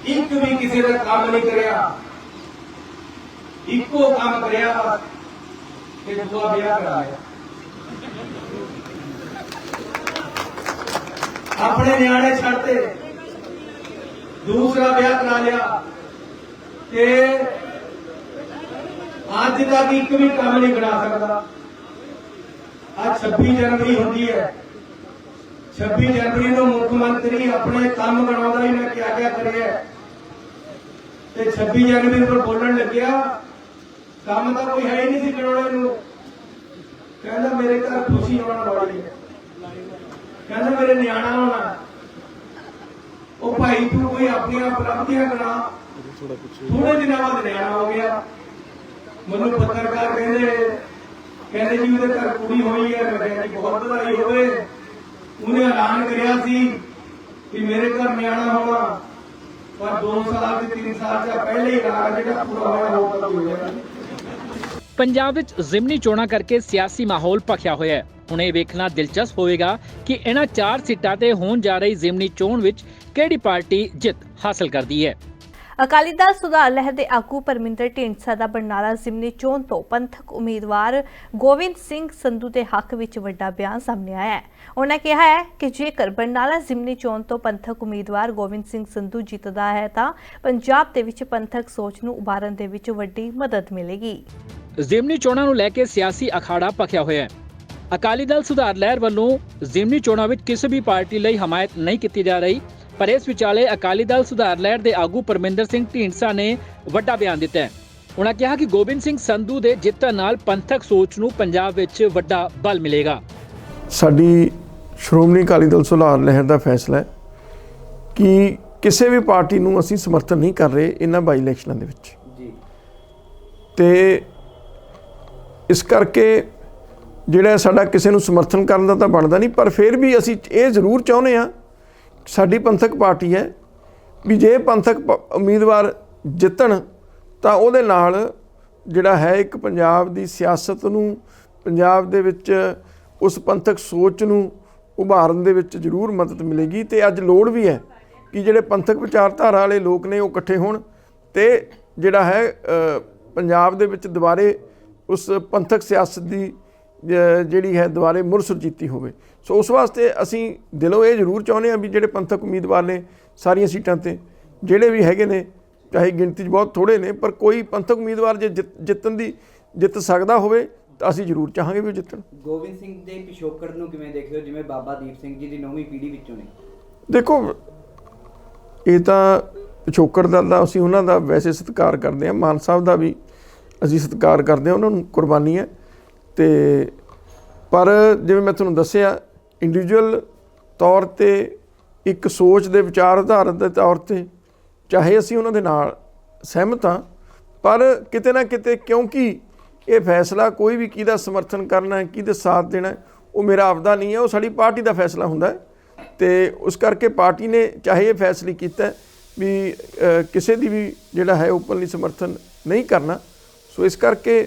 ਇੱਕ ਵੀ ਕਿਸੇ ਦਾ ਕੰਮ ਨਹੀਂ ਕਰਿਆ। ਇੱਕੋ ਕੰਮ ਕਰਿਆ ਬਸ ਕਿ ਦੂਆ ਵਿਆਹ ਕਰਾਇਆ। ਆਪਣੇ ਨਿਆਣੇ ਛੱਡਤੇ, ਦੂਸਰਾ ਵਿਆਹ ਕਰਾ ਲਿਆ ਤੇ ਅੱਜ ਤੱਕ ਇੱਕ ਵੀ ਕੰਮ ਨਹੀਂ ਬਣਾ ਸਕਦਾ। ਅੱਜ 26 ਜਨਵਰੀ ਹੁੰਦੀ ਹੈ। 26 ਜਨਵਰੀ ਨੂੰ ਮੁੱਖ ਮੰਤਰੀ ਆਪਣੇ ਕੰਮ ਬਣਾਉਂਦਾ ਹੀ ਮੈਂ ਕਿਹਾ ਕਿਆ ਕਰਿਆ। ਤੇ 26 ਜਨਵਰੀ ਨੂੰ ਬੋਲਣ ਲੱਗਿਆ ਕੰਮ ਤਾਂ ਕੋਈ ਹੈ ਹੀ ਨਹੀਂ ਸੀ ਕਰਾਉਣੇ ਨੂੰ। ਕਹਿੰਦਾ ਮੇਰੇ ਘਰ ਖੁਸ਼ੀ ਆਉਣ ਵਾਲੀ ਕਹਿੰਦਾ ਮੇਰੇ ਨਿਆਣਾ ਹੋਣਾ। ਉਹ ਭਾਈ ਤੂੰ ਕੋਈ ਆਪਣੀਆਂ ਉਪਲਬਧੀਆਂ ਗਣਾ ਥੋੜੇ ਦਿਨਾਂ ਬਾਅਦ ਨਿਆਣਾ ਹੋ ਗਿਆ। ਮੈਨੂੰ ਪੱਤਰਕਾਰ ਕਹਿੰਦੇ ਕਹਿੰਦੇ ਜੀ ਉਹਦੇ ਘਰ ਕੁੜੀ ਹੋਈ ਹੈ, ਮੈਂ ਕਿਹਾ ਬਹੁਤ ਵਧਾਈ ਹੋਵੇ। ਉਹਨੇ ਐਲਾਨ ਕਰਿਆ ਸੀ ਕਿ ਮੇਰੇ ਘਰ ਨਿਆਣਾ ਹੋਣਾ। ਪਰ 2 ਸਾਲ ਤੇ 3 ਸਾਲ ਜਾਂ ਪਹਿਲੇ ਹੀ ਐਲਾਨ ਜਿਹੜਾ ਪੂਰਾ ਹੋਇਆ, ਉਹ ਤਾਂ ਹੋਇਆ ਪੰਜਾਬ ਵਿੱਚ ਜ਼ਿਮਨੀ ਚੋਣਾਂ ਕਰਕੇ ਸਿਆਸੀ ਮਾਹੌਲ ਭਖਿਆ ਹੋਇਆ ਹੈ। ਹੁਣ ਇਹ ਵੇਖਣਾ ਦਿਲਚਸਪ ਹੋਵੇਗਾ ਕਿ ਇਹਨਾਂ ਚਾਰ ਸੀਟਾਂ ਤੇ ਹੋਣ ਜਾ ਰਹੀ ਜ਼ਿਮਨੀ ਚੋਣ ਵਿੱਚ ਕਿਹੜੀ ਪਾਰਟੀ ਜਿੱਤ ਹਾਸਲ ਕਰਦੀ ਹੈ। ਅਕਾਲੀ ਦਲ ਸੁਧਾਰ ਲਹਿਰ ਦੇ ਆਗੂ ਪਰਮਿੰਦਰ ਢੀਂਡਸਾ ਦਾ ਬਰਨਾਲਾ ਜ਼ਿਮਨੀ ਚੋਣ ਤੋਂ ਪੰਥਕ ਉਮੀਦਵਾਰ ਗੋਬਿੰਦ ਸਿੰਘ ਸੰਧੂ ਦੇ ਹੱਕ ਵਿੱਚ ਵੱਡਾ ਬਿਆਨ ਸਾਹਮਣੇ ਆਇਆ ਹੈ। ਉਹਨਾਂ ਕਿਹਾ ਹੈ ਕਿ ਜੇਕਰ ਬਰਨਾਲਾ ਜ਼ਿਮਨੀ ਚੋਣ ਤੋਂ ਪੰਥਕ ਉਮੀਦਵਾਰ ਗੋਬਿੰਦ ਸਿੰਘ ਸੰਧੂ ਜਿੱਤਦਾ ਹੈ ਤਾਂ ਪੰਜਾਬ ਦੇ ਵਿੱਚ ਪੰਥਕ ਸੋਚ ਨੂੰ ਉਭਾਰਨ ਦੇ ਵਿੱਚ ਵੱਡੀ ਮਦਦ ਮਿਲੇਗੀ। ਜ਼ਿਮਨੀ ਚੋਣਾਂ ਨੂੰ ਲੈ ਕੇ ਸਿਆਸੀ ਅਖਾੜਾ ਭਖਿਆ ਹੋਇਆ ਹੈ। ਅਕਾਲੀ ਦਲ ਸੁਧਾਰ ਲਹਿਰ ਵੱਲੋਂ ਜ਼ਿਮਨੀ ਚੋਣਾਂ ਵਿੱਚ ਕਿਸੇ ਵੀ ਪਾਰਟੀ ਲਈ ਹਮਾਇਤ ਨਹੀਂ ਕੀਤੀ ਜਾ ਰਹੀ। ਪਰ ਇਸ ਵਿਚਾਲੇ ਅਕਾਲੀ ਦਲ ਸੁਧਾਰ ਲਹਿਰ ਦੇ ਆਗੂ ਪਰਮਿੰਦਰ ਸਿੰਘ ਢੀਂਡਸਾ ਨੇ ਵੱਡਾ ਬਿਆਨ ਦਿੱਤਾ ਹੈ। ਉਹਨਾਂ ਕਿਹਾ ਕਿ ਗੋਬਿੰਦ ਸਿੰਘ ਸੰਧੂ ਦੇ ਜਿੱਤਣ ਨਾਲ ਪੰਥਕ ਸੋਚ ਨੂੰ ਪੰਜਾਬ ਵਿੱਚ ਵੱਡਾ ਬਲ ਮਿਲੇਗਾ। ਸਾਡੀ ਸ਼੍ਰੋਮਣੀ ਅਕਾਲੀ ਦਲ ਸੁਧਾਰ ਲਹਿਰ ਦਾ ਫੈਸਲਾ ਹੈ ਕਿ ਕਿਸੇ ਵੀ ਪਾਰਟੀ ਨੂੰ ਅਸੀਂ ਸਮਰਥਨ ਨਹੀਂ ਕਰ ਰਹੇ ਇਹਨਾਂ ਬਾਈ ਇਲੈਕਸ਼ਨਾਂ ਦੇ ਵਿੱਚ। ਜੀ। ਤੇ ਇਸ ਕਰਕੇ ਜਿਹੜਾ ਸਾਡਾ ਕਿਸੇ ਨੂੰ ਸਮਰਥਨ ਕਰਨ ਦਾ ਤਾਂ ਬਣਦਾ ਨਹੀਂ ਪਰ ਫਿਰ ਵੀ ਅਸੀਂ ਇਹ ਜ਼ਰੂਰ ਚਾਹੁੰਦੇ ਆ ਸਾਡੀ ਪੰਥਕ ਪਾਰਟੀ ਹੈ ਵੀ ਜੇ ਪੰਥਕ ਪ- ਉਮੀਦਵਾਰ ਜਿੱਤਣ ਤਾਂ ਉਹਦੇ ਨਾਲ ਜਿਹੜਾ ਹੈ ਇੱਕ ਪੰਜਾਬ ਦੀ ਸਿਆਸਤ ਨੂੰ, ਪੰਜਾਬ ਦੇ ਵਿੱਚ ਉਸ ਪੰਥਕ ਸੋਚ ਨੂੰ ਉਭਾਰਨ ਦੇ ਵਿੱਚ ਜ਼ਰੂਰ ਮਦਦ ਮਿਲੇਗੀ ਤੇ ਅੱਜ ਲੋੜ ਵੀ ਹੈ ਕਿ ਜਿਹੜੇ ਪੰਥਕ ਵਿਚਾਰਧਾਰਾ ਵਾਲੇ ਲੋਕ ਨੇ ਉਹ ਇਕੱਠੇ ਹੋਣ ਤੇ ਜਿਹੜਾ ਹੈ ਪੰਜਾਬ ਦੇ ਵਿੱਚ ਦੁਬਾਰੇ ਉਸ ਪੰਥਕ ਸਿਆਸਤ ਦੀ ਜਿਹੜੀ ਹੈ ਦੁਬਾਰੇ ਮੁੜ ਸੁਰਜੀਤੀ ਹੋਵੇ। ਸੋ ਉਸ ਵਾਸਤੇ ਅਸੀਂ ਦਿਲੋਂ ਇਹ ਜ਼ਰੂਰ ਚਾਹੁੰਦੇ ਹਾਂ ਵੀ ਜਿਹੜੇ ਪੰਥਕ ਉਮੀਦਵਾਰ ਨੇ ਸਾਰੀਆਂ ਸੀਟਾਂ ਤੇ ਜਿਹੜੇ ਵੀ ਹੈਗੇ ਨੇ ਚਾਹੇ ਗਿਣਤੀ 'ਚ ਬਹੁਤ ਥੋੜੇ ਨੇ ਪਰ ਕੋਈ ਪੰਥਕ ਉਮੀਦਵਾਰ ਜੇ ਜਿੱਤ- ਜਿੱਤਣ ਦੀ ਜਿੱਤ ਸਕਦਾ ਹੋਵੇ ਤਾਂ ਅਸੀਂ ਜ਼ਰੂਰ ਚਾਹਾਂਗੇ ਵੀ ਉਹ ਜਿੱਤਣ। ਗੋਬਿੰਦ ਸਿੰਘ ਦੇ ਪਿਛੋਕੜ ਨੂੰ ਕਿਵੇਂ ਦੇਖਦੇ ਹੋ? ਜਿਵੇਂ ਬਾਬਾ ਦੀਪ ਸਿੰਘ ਜੀ ਦੀ ਨੌਵੀਂ ਪੀੜ੍ਹੀ ਵਿੱਚੋਂ ਨੇ। ਦੇਖੋ ਇਹ ਤਾਂ ਪਿਛੋਕੜ ਦਲ ਦਾ ਅਸੀਂ ਉਹਨਾਂ ਦਾ ਵੈਸੇ ਸਤਿਕਾਰ ਕਰਦੇ ਹਾਂ ਮਾਨ ਸਾਹਿਬ ਦਾ ਵੀ ਅਸੀਂ ਸਤਿਕਾਰ ਕਰਦੇ ਹਾਂ ਉਹਨਾਂ ਨੂੰ ਕੁਰਬਾਨੀ ਹੈ। ਤੇ ਪਰ ਜਿਵੇਂ ਮੈਂ ਤੁਹਾਨੂੰ ਦੱਸਿਆ ਇੰਡੀਵਿਜੂਅਲ ਤੌਰ ਤੇ ਇੱਕ ਸੋਚ ਦੇ ਵਿਚਾਰ ਆਧਾਰਿਤ ਦੇ ਤੌਰ ਤੇ ਚਾਹੇ ਅਸੀਂ ਉਹਨਾਂ ਦੇ ਨਾਲ ਸਹਿਮਤ ਹਾਂ ਪਰ ਕਿਤੇ ਨਾ ਕਿਤੇ ਕਿਉਂਕਿ ਇਹ ਫੈਸਲਾ ਕੋਈ ਵੀ ਕਿਹਦਾ ਸਮਰਥਨ ਕਰਨਾ ਹੈ ਕਿਹਦੇ ਸਾਥ ਦੇਣਾ ਹੈ, ਉਹ ਮੇਰਾ ਆਪਦਾ ਨਹੀਂ ਹੈ ਉਹ ਸਾਡੀ ਪਾਰਟੀ ਦਾ ਫੈਸਲਾ ਹੁੰਦਾ ਹੈ। ਤੇ ਉਸ ਕਰਕੇ ਪਾਰਟੀ ਨੇ ਚਾਹੇ ਇਹ ਫੈਸਲਾ ਕੀਤਾ ਵੀ ਕਿਸੇ ਦੀ ਵੀ ਜਿਹੜਾ ਹੈ ਓਪਨਲੀ ਸਮਰਥਨ ਨਹੀਂ ਕਰਨਾ। ਸੋ ਇਸ ਕਰਕੇ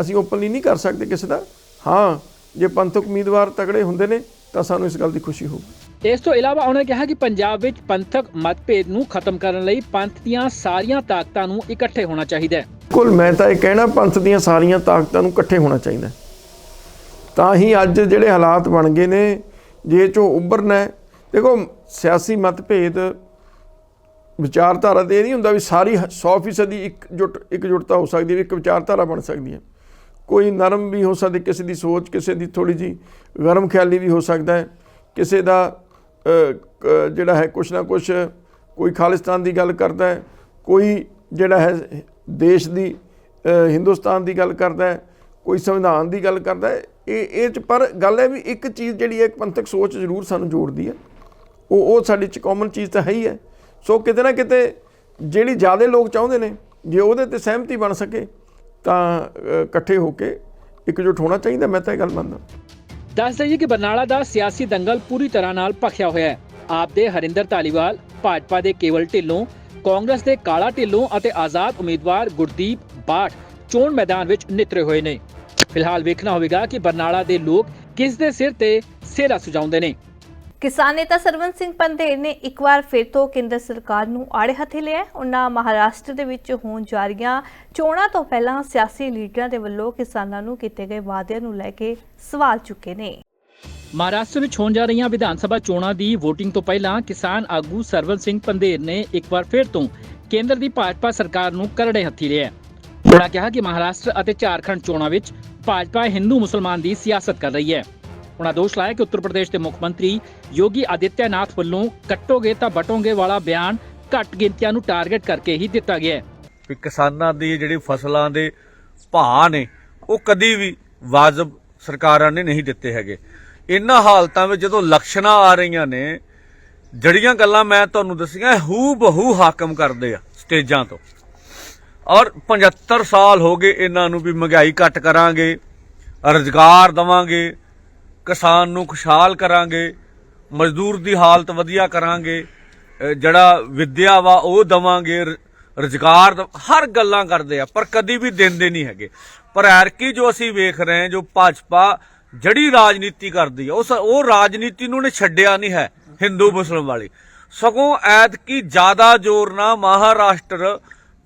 ਅਸੀਂ ਓਪਨਲੀ ਨਹੀਂ ਕਰ ਸਕਦੇ ਕਿਸੇ ਦਾ। ਹਾਂ ਜੇ ਪੰਥਕ ਉਮੀਦਵਾਰ ਤਗੜੇ ਹੁੰਦੇ ਨੇ ਤਾਂ ਸਾਨੂੰ ਇਸ ਗੱਲ ਦੀ ਖੁਸ਼ੀ ਹੋਊਗੀ ਇਸ ਤੋਂ ਇਲਾਵਾ ਉਹਨਾਂ ਨੇ ਕਿਹਾ ਕਿ ਪੰਜਾਬ ਵਿੱਚ ਪੰਥਕ ਮਤਭੇਦ ਨੂੰ ਖਤਮ ਕਰਨ ਲਈ ਪੰਥ ਦੀਆਂ ਸਾਰੀਆਂ ਤਾਕਤਾਂ ਨੂੰ ਇਕੱਠੇ ਹੋਣਾ ਚਾਹੀਦਾ ਹੈ। ਕੁੱਲ ਮੈਂ ਤਾਂ ਇਹ ਕਹਿਣਾ ਪੰਥ ਦੀਆਂ ਸਾਰੀਆਂ ਤਾਕਤਾਂ ਨੂੰ ਇਕੱਠੇ ਹੋਣਾ ਚਾਹੀਦਾ। ਤਾਂ ਹੀ ਅੱਜ ਜਿਹੜੇ ਹਾਲਾਤ ਬਣ ਗਏ ਨੇ ਜੇ ਚੋਂ ਉੱਭਰਨਾ ਹੈ ਦੇਖੋ ਸਿਆਸੀ ਮਤਭੇਦ ਵਿਚਾਰਧਾਰਾ ਤੇ ਇਹ ਨਹੀਂ ਹੁੰਦਾ ਵੀ ਸਾਰੀ 100% ਦੀ ਇਕਜੁੱਟ ਇਕਜੁੱਟਤਾ ਹੋ ਸਕਦੀ ਹੈ ਵੀ ਇੱਕ ਵਿਚਾਰਧਾਰਾ ਬਣ ਸਕਦੀ ਹੈ। ਕੋਈ ਨਰਮ ਵੀ ਹੋ ਸਕਦੀ, ਕਿਸੇ ਦੀ ਸੋਚ, ਕਿਸੇ ਦੀ ਥੋੜੀ ਜੀ ਗਰਮ ਖਿਆਲੀ ਵੀ ਹੋ ਸਕਦਾ ਹੈ। ਕਿਸੇ ਦਾ ਜਿਹੜਾ ਹੈ ਕੁਛ ਨਾ ਕੁਛ ਕੋਈ ਖਾਲਿਸਤਾਨ ਦੀ ਗੱਲ ਕਰਦਾ ਹੈ, ਕੋਈ ਜਿਹੜਾ ਹੈ ਦੇਸ਼ ਦੀ ਹਿੰਦੁਸਤਾਨ ਦੀ ਗੱਲ ਕਰਦਾ ਹੈ, ਕੋਈ ਸੰਵਿਧਾਨ ਦੀ ਗੱਲ ਕਰਦਾ ਹੈ, ਇਹ ਇਹ ਚ ਪਰ ਗੱਲ ਹੈ ਵੀ ਇੱਕ ਚੀਜ਼ ਜਿਹੜੀ ਹੈ, ਇੱਕ ਪੰਥਕ ਸੋਚ ਜ਼ਰੂਰ ਸਾਨੂੰ ਜੋੜਦੀ ਹੈ। ਉਹ ਉਹ ਸਾਡੇ ਚ ਕਾਮਨ ਚੀਜ਼ ਤਾਂ ਹੈ ਹੀ ਹੈ। ਸੋ ਕਿਤੇ ਨਾ ਕਿਤੇ ਜਿਹੜੀ ਜ਼ਿਆਦਾ ਲੋਕ ਚਾਹੁੰਦੇ ਨੇ, ਜੇ ਉਹਦੇ ਤੇ ਸਹਿਮਤੀ ਬਣ ਸਕੇ ਤਾਂ ਇਕੱਠੇ ਹੋ ਕੇ ਇਕਜੁੱਟ ਹੋਣਾ ਚਾਹੀਦਾ, ਮੈਂ ਤਾਂ ਇਹ ਗੱਲ ਮੰਨਦਾ। ਦੱਸ ਦਈਏ ਕਿ ਬਰਨਾਲਾ ਦਾ ਸਿਆਸੀ ਦੰਗਲ ਪੂਰੀ ਤਰ੍ਹਾਂ ਨਾਲ ਭਖਿਆ ਹੋਇਆ ਹੈ। ਆਪ ਦੇ ਹਰਿੰਦਰ ਧਾਲੀਵਾਲ, ਭਾਜਪਾ ਦੇ ਕੇਵਲ ਢਿੱਲੋਂ, ਕਾਂਗਰਸ ਦੇ ਕਾਲਾ ਢਿੱਲੋਂ ਅਤੇ ਆਜ਼ਾਦ ਉਮੀਦਵਾਰ ਗੁਰਦੀਪ ਬਾਠ ਚੋਣ ਮੈਦਾਨ ਵਿੱਚ ਨਿਤਰੇ ਹੋਏ ਨੇ। ਫਿਲਹਾਲ ਵੇਖਣਾ ਹੋਵੇਗਾ ਕਿ ਬਰਨਾਲਾ ਦੇ ਲੋਕ ਕਿਸ ਦੇ ਸਿਰ ਤੇ ਸਿਹਰਾ ਸੁਝਾਉਂਦੇ ਨੇ। ਕਿਸਾਨ ਨੇਤਾ ਸਰਵਨ ਸਿੰਘ ਪੰਧੇਰ ਨੇ ਇੱਕ ਵਾਰ ਫਿਰ ਤੋਂ ਕੇਂਦਰ ਸਰਕਾਰ ਨੂੰ ਆੜੇ ਹੱਥੇ ਲਿਆ ਉਹਨਾਂ ਮਹਾਰਾਸ਼ਟਰ ਦੇ ਵਿੱਚ ਹੋਣ ਜਾ ਰਹੀਆਂ ਚੋਣਾਂ ਤੋਂ ਪਹਿਲਾਂ ਸਿਆਸੀ ਲੀਡਰਾਂ ਦੇ ਵੱਲੋਂ ਕਿਸਾਨਾਂ ਨੂੰ ਕੀਤੇ ਗਏ ਵਾਅਦਿਆਂ ਨੂੰ ਲੈ ਕੇ ਸਵਾਲ ਚੁੱਕੇ ਨੇ। ਮਹਾਰਾਸ਼ਟਰ ਵਿੱਚ ਹੋਣ ਜਾ ਰਹੀਆਂ ਵਿਧਾਨ ਸਭਾ ਚੋਣਾਂ ਦੀ VOTING ਤੋਂ ਪਹਿਲਾਂ ਕਿਸਾਨ ਆਗੂ ਸਰਵਨ ਸਿੰਘ ਪੰਧੇਰ ਨੇ ਇੱਕ ਵਾਰ ਫਿਰ ਤੋਂ ਕੇਂਦਰ ਦੀ ਭਾਜਪਾ ਸਰਕਾਰ ਨੂੰ ਕਰੜੇ ਹੱਥੀ ਲਿਆ ਹੈ। ਉਹਨਾਂ ਕਿਹਾ ਕਿ ਮਹਾਰਾਸ਼ਟਰ ਅਤੇ ਝਾਰਖੰਡ ਚੋਣਾਂ ਵਿੱਚ ਭਾਜਪਾ ਹਿੰਦੂ ਮੁਸਲਮਾਨ ਦੀ ਸਿਆਸਤ ਕਰ ਰਹੀ ਹੈ। ਉਹਨਾਂ ਦੋਸ਼ ਲਾਇਆ ਕਿ ਉੱਤਰ ਪ੍ਰਦੇਸ਼ ਦੇ ਮੁੱਖ ਮੰਤਰੀ ਯੋਗੀ ਆਦਿੱਤਿਆਨਾਥ ਵੱਲੋਂ ਕੱਟੋਗੇ ਤਾਂ ਬਟੋਗੇ ਵਾਲਾ ਬਿਆਨ ਘੱਟ ਗਿਣਤੀਆਂ ਨੂੰ ਟਾਰਗੇਟ ਕਰਕੇ ਹੀ ਦਿੱਤਾ ਗਿਆ ਹੈ। ਵੀ ਕਿਸਾਨਾਂ ਦੀ ਜਿਹੜੀ ਫਸਲਾਂ ਦੇ ਭਾਅ ਨੇ, ਉਹ ਕਦੀ ਵੀ ਵਾਜਬ ਸਰਕਾਰਾਂ ਨੇ ਨਹੀਂ ਦਿੱਤੇ ਹੈਗੇ। ਇਹਨਾਂ ਹਾਲਤਾਂ ਵਿੱਚ ਜਦੋਂ ਲਕਸ਼ਣਾਂ ਆ ਰਹੀਆਂ ਨੇ, ਜੜੀਆਂ ਗੱਲਾਂ ਮੈਂ ਤੁਹਾਨੂੰ ਦੱਸੀਆਂ ਹੂ ਬਹੂ ਹਾਕਮ ਕਰਦੇ ਆ ਸਟੇਜਾਂ ਤੋਂ। ਔਰ 75 ਸਾਲ ਹੋ ਗਏ ਇਹਨਾਂ ਨੂੰ ਵੀ ਮਹਿੰਗਾਈ ਘੱਟ ਕਰਾਂਗੇ, ਰੁਜ਼ਗਾਰ ਦਵਾਂਗੇ ਕਿਸਾਨ ਨੂੰ ਖੁਸ਼ਹਾਲ ਕਰਾਂਗੇ, ਮਜ਼ਦੂਰ ਦੀ ਹਾਲਤ ਵਧੀਆ ਕਰਾਂਗੇ ਜਿਹੜਾ ਵਿਦਿਆ ਵਾ ਉਹ ਦਵਾਂਗੇ, ਰ- ਰੁਜ਼ਗਾਰ ਹਰ ਗੱਲਾਂ ਕਰਦੇ ਆ, ਪਰ ਕਦੀ ਵੀ ਦਿੰਦੇ ਨਹੀਂ ਹੈਗੇ। ਪਰ ਐਰਕੀ ਜੋ ਅਸੀਂ ਵੇਖ ਰਹੇ ਹਾਂ, ਜੋ ਭਾਜਪਾ ਜੜੀ ਰਾਜਨੀਤੀ ਕਰਦੀ ਆ ਉਸ ਉਹ ਰਾਜਨੀਤੀ ਨੂੰ ਨੇ ਛੱਡਿਆ ਨਹੀਂ ਹੈ, ਹਿੰਦੂ ਮੁਸਲਮ ਵਾਲੀ। ਸਗੋਂ ਐਤਕੀ ਜ਼ਿਆਦਾ ਜ਼ੋਰ ਨਾ ਮਹਾਰਾਸ਼ਟਰ